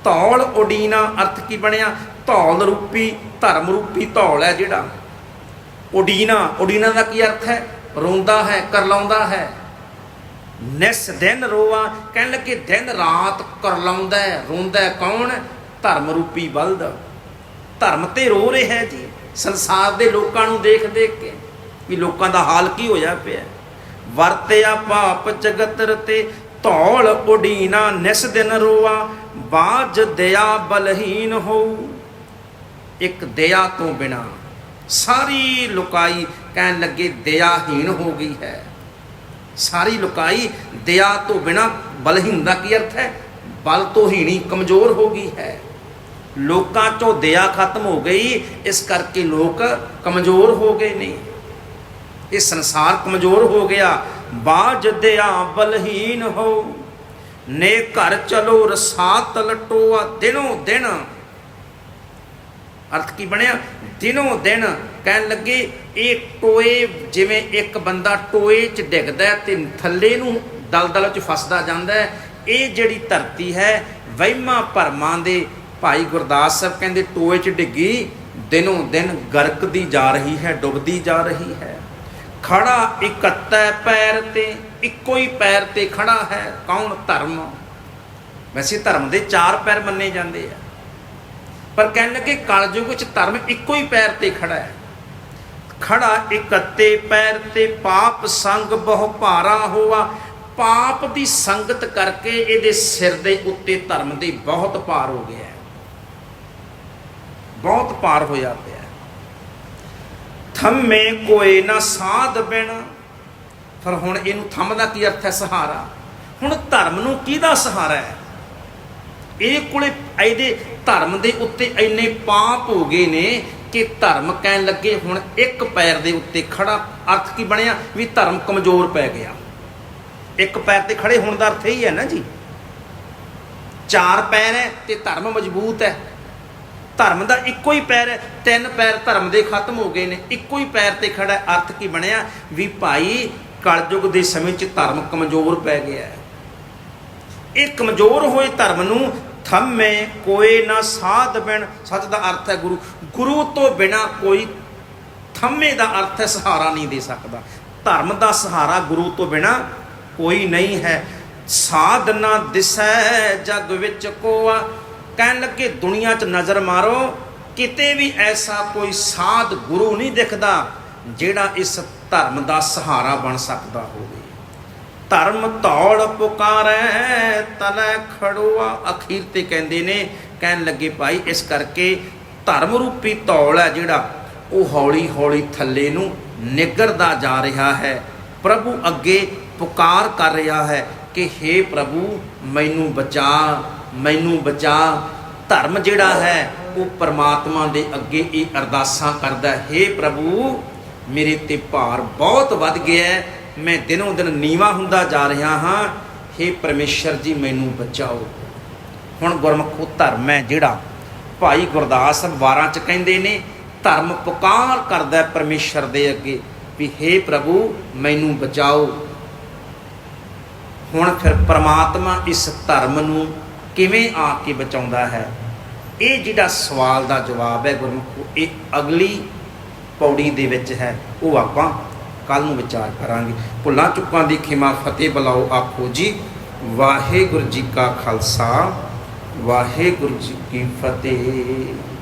Speaker 1: ਧੌਲ ਉਡੀਨਾ ਅਰਥ ਕੀ ਬਣਿਆ? ਧੌਲ ਰੂਪੀ, ਧਰਮ ਰੂਪੀ ਧੌਲ ਹੈ ਜਿਹੜਾ। ਉਡੀਨਾ ਉਡੀਨਾ ਦਾ ਕੀ ਅਰਥ ਹੈ? ਰੋਂਦਾ ਹੈ, ਕਰਲਾਉਂਦਾ ਹੈ। ਨਿਸ ਦਿਨ ਰੋਵਾ, ਕਹਿਣ ਲੱਗੇ, ਦਿਨ ਰਾਤ ਕਰਲਾਉਂਦਾ ਹੈ, ਰੋਂਦਾ ਕੌਣ? ਧਰਮ ਰੂਪੀ ਬਲਦ। ਧਰਮ ਤੇ ਰੋ ਰਿਹਾ ਜੀ। ਸੰਸਾਰ ਦੇ ਲੋਕਾਂ ਨੂੰ ਦੇਖ ਦੇਖ ਕੇ ਵੀ ਲੋਕਾਂ ਦਾ ਹਾਲ ਕੀ ਹੋਇਆ ਪਿਆ। ਵਰਤਿਆ ਪਾਪ ਜਗਤ ਰਤੇ ਧੌਲ ਉਡੀਨਾ, ਨਿਸ ਦਿਨ ਰੋਆ, ਬਾਜ ਦਇਆ ਬਲਹੀਨ ਹੋਊ। ਇੱਕ ਦਇਆ ਤੋਂ ਬਿਨਾ ਸਾਰੀ ਲੁਕਾਈ ਕਹਿਣ ਲੱਗੇ ਦਇਆਹੀਨ ਹੋ ਗਈ ਹੈ। ਸਾਰੀ ਲੁਕਾਈ ਦਇਆ ਤੋਂ ਬਿਨਾ ਬਲਹੀਨ ਦਾ ਕੀ ਅਰਥ ਹੈ? ਬਲ ਤੋਂ ਹੀਣੀ ਕਮਜ਼ੋਰ ਹੋ ਗਈ ਹੈ। ਲੋਕਾਂ ਚੋਂ ਦਇਆ ਖਤਮ ਹੋ ਗਈ, ਇਸ ਕਰਕੇ ਲੋਕ ਕਮਜ਼ੋਰ ਹੋ ਗਏ ਨੇ। ਇਹ ਸੰਸਾਰ ਕਮਜ਼ੋਰ ਹੋ ਗਿਆ। ਬਾਜ ਦਇਆ ਬਲਹੀਨ ਹੋ। ਨੇ ਘਰ ਚਲੋ ਰਸਾਤ ਲਟੋਆ ਦਿਨੋਂ ਦਿਨ। ਅਰਥ ਕੀ ਬਣਿਆ? ਦਿਨੋਂ ਦਿਨ ਕਹਿਣ ਲੱਗੇ, ਇਹ ਟੋਏ ਜਿਵੇਂ ਇੱਕ ਬੰਦਾ ਟੋਏ 'ਚ ਡਿੱਗਦਾ ਤੇ ਥੱਲੇ ਨੂੰ ਦਲਦਲ 'ਚ ਫਸਦਾ ਜਾਂਦਾ ਇਹ ਜਿਹੜੀ ਧਰਤੀ ਹੈ ਵਹਿਮਾਂ ਭਰਮਾਂ ਦੇ ਭਾਈ ਗੁਰਦਾਸ ਸਾਹਿਬ ਕਹਿੰਦੇ, ਟੋਏ 'ਚ ਡਿੱਗੀ, ਦਿਨੋਂ ਦਿਨ ਗਰਕਦੀ ਜਾ ਰਹੀ ਹੈ, ਡੁੱਬਦੀ ਜਾ ਰਹੀ ਹੈ। ਖੜਾ ਇਕੱਤੈ ਪੈਰ ਤੇ, ਇੱਕੋ ਹੀ ਪੈਰ ਤੇ ਖੜਾ ਹੈ, ਕੌਣ ਧਰਮ? ਵੈਸੇ ਧਰਮ ਦੇ ਚਾਰ ਪੈਰ ਮੰਨੇ ਜਾਂਦੇ ਆ। ਪਰ ਕਹਿਣ ਲੱਗੇ, ਕਲਯੁਗ ਵਿੱਚ ਧਰਮ ਇੱਕੋ ਹੀ ਪੈਰ ਤੇ ਖੜਾ ਹੈ। ਖੜਾ ਇਕੱਤੇ ਪੈਰ ਤੇ, ਪਾਪ ਸੰਗ ਬਹੁ ਭਾਰਾ ਹੋਆ। ਪਾਪ ਦੀ ਸੰਗਤ ਕਰਕੇ ਇਹਦੇ ਸਿਰ ਦੇ ਉੱਤੇ ਧਰਮ ਦੇ ਬਹੁਤ ਭਾਰ ਹੋ ਗਿਆ। ਬਹੁਤ ਭਾਰ ਹੋਇਆ ਪਿਆ ਥੰਮੇ ਕੋਏ ਨਾ ਸਾਧ ਬਿਨ। ਪਰ ਹੁਣ ਇਹਨੂੰ ਥੰਮ ਦਾ ਕੀ ਅਰਥ ਹੈ? ਸਹਾਰਾ। ਹੁਣ ਧਰਮ ਨੂੰ ਕਿਹਦਾ ਸਹਾਰਾ ਹੈ? ਇਹ ਕੋਲੇ ਇਹਦੇ ਧਰਮ ਦੇ ਉੱਤੇ ਇੰਨੇ ਪਾਪ ਹੋ ਗਏ ਨੇ ਕਿ ਧਰਮ ਕਹਿਣ ਲੱਗੇ ਹੁਣ ਇੱਕ ਪੈਰ ਦੇ ਉੱਤੇ ਖੜਾ। ਅਰਥ ਕੀ ਬਣਿਆ? ਵੀ ਧਰਮ ਕਮਜ਼ੋਰ ਪੈ ਗਿਆ। ਇੱਕ ਪੈਰ ਤੇ ਖੜੇ ਹੋਣ ਦਾ ਅਰਥ ਇਹ ਹੀ ਹੈ ਨਾ ਜੀ। ਚਾਰ ਪੈਰ ਹੈ ਤੇ ਧਰਮ ਮਜ਼ਬੂਤ ਹੈ। ਧਰਮ ਦਾ ਇੱਕੋ ਹੀ ਪੈਰ ਹੈ। ਤਿੰਨ ਪੈਰ ਧਰਮ ਦੇ ਖਤਮ ਹੋ ਗਏ ਨੇ। ਇੱਕੋ ਹੀ ਪੈਰ ਤੇ ਖੜਾ ਅਰਥ ਕੀ ਬਣਿਆ? ਵੀ ਭਾਈ ਕਲਯੁਗ ਦੇ ਸਮੇਂ 'ਚ ਧਰਮ ਕਮਜ਼ੋਰ ਪੈ ਗਿਆ ਹੈ। ਇਹ ਕਮਜ਼ੋਰ ਹੋਏ ਧਰਮ ਨੂੰ ਥੰਮੇ ਕੋਈ ਨਾ ਸਾਧ ਬਿਨ। ਸੱਚ ਦਾ ਅਰਥ ਹੈ ਗੁਰੂ। ਗੁਰੂ ਤੋਂ ਬਿਨਾ ਕੋਈ ਥੰਮੇ ਦਾ ਅਰਥ ਹੈ, ਸਹਾਰਾ ਨਹੀਂ ਦੇ ਸਕਦਾ। ਧਰਮ ਦਾ ਸਹਾਰਾ ਗੁਰੂ ਤੋਂ ਬਿਨਾ ਕੋਈ ਨਹੀਂ ਹੈ। ਸਾਧ ਨਾ ਦਿਸੈ ਜਗ ਵਿੱਚ ਕੋਆ। ਕਹਿਣ ਲੱਗੇ, ਦੁਨੀਆ 'ਚ ਨਜ਼ਰ ਮਾਰੋ, ਕਿਤੇ ਵੀ ਐਸਾ ਕੋਈ ਸਾਧ ਗੁਰੂ ਨਹੀਂ ਦਿਖਦਾ ਜਿਹੜਾ ਇਸ ਧਰਮ ਦਾ ਸਹਾਰਾ ਬਣ ਸਕਦਾ ਹੋਵੇ। ਧਰਮ ਧੌੜ ਪੁਕਾਰੈ, ਤਲੈ ਖੜੋਆ, ਅਖੀਰ ਤੇ ਕਹਿੰਦੇ ਨੇ, ਕਹਿਣ ਲੱਗੇ, ਭਾਈ, ਇਸ ਕਰਕੇ ਧਰਮ ਰੂਪੀ ਧੌਲ ਹੈ ਜਿਹੜਾ ਉਹ ਹੌਲੀ ਹੌਲੀ ਥੱਲੇ ਨੂੰ ਨਿਗਰਦਾ ਜਾ ਰਿਹਾ ਹੈ। ਪ੍ਰਭੂ ਅੱਗੇ ਪੁਕਾਰ ਕਰ ਰਿਹਾ ਹੈ ਕਿ हे ਪ੍ਰਭੂ, ਮੈਨੂੰ ਬਚਾ ਮੈਨੂੰ ਬਚਾ। ਧਰਮ ਜਿਹੜਾ ਹੈ, ਉਹ ਪਰਮਾਤਮਾ ਦੇ ਅੱਗੇ ਇਹ ਅਰਦਾਸਾਂ ਕਰਦਾ ਹੈ। ਪ੍ਰਭੂ, ਮੇਰੇ ਤੇ ਭਾਰ ਬਹੁਤ ਵੱਧ ਗਿਆ ਮੈਂ ਦਿਨੋਂ ਦਿਨ ਨੀਵਾ ਹੁੰਦਾ ਜਾ ਰਿਹਾ ਹਾਂ। हे ਪਰਮੇਸ਼ਰ ਜੀ, ਮੈਨੂੰ ਬਚਾਓ। ਹੁਣ ਗੁਰਮਖੋ ਧਰਮ ਹੈ ਜਿਹੜਾ। ਭਾਈ ਗੁਰਦਾਸ ਵਾਰਾਂ ਚ ਕਹਿੰਦੇ ਨੇ, ਧਰਮ ਪੁਕਾਰ ਕਰਦਾ ਪਰਮੇਸ਼ਰ ਦੇ ਅੱਗੇ। ਵੀ हे ਪ੍ਰਭੂ, ਮੈਨੂੰ ਬਚਾਓ। ਹੁਣ ਫਿਰ ਪਰਮਾਤਮਾ ਇਸ ਧਰਮ ਨੂੰ ਕਿਵੇਂ ਆ ਕੇ ਬਚਾਉਂਦਾ ਹੈ? ਇਹ ਜਿਹੜਾ ਸਵਾਲ ਦਾ ਜਵਾਬ ਹੈ ਗੁਰਮੁਖੋ, ਇਹ ਅਗਲੀ ਪੌੜੀ ਦੇ ਵਿੱਚ ਹੈ। ਉਹ ਆਪਾਂ ਕੱਲ ਨੂੰ ਵਿਚਾਰ ਕਰਾਂਗੇ। ਭੁੱਲਾਂ ਚੁੱਕਾਂ ਦੀ ਖਿਮਾ ਫਤਿਹ ਬੁਲਾਓ ਆਖੋ ਜੀ। ਵਾਹਿਗੁਰੂ ਜੀ ਕਾ ਖਾਲਸਾ, ਵਾਹਿਗੁਰੂ ਜੀ ਕੀ ਫਤਿਹ।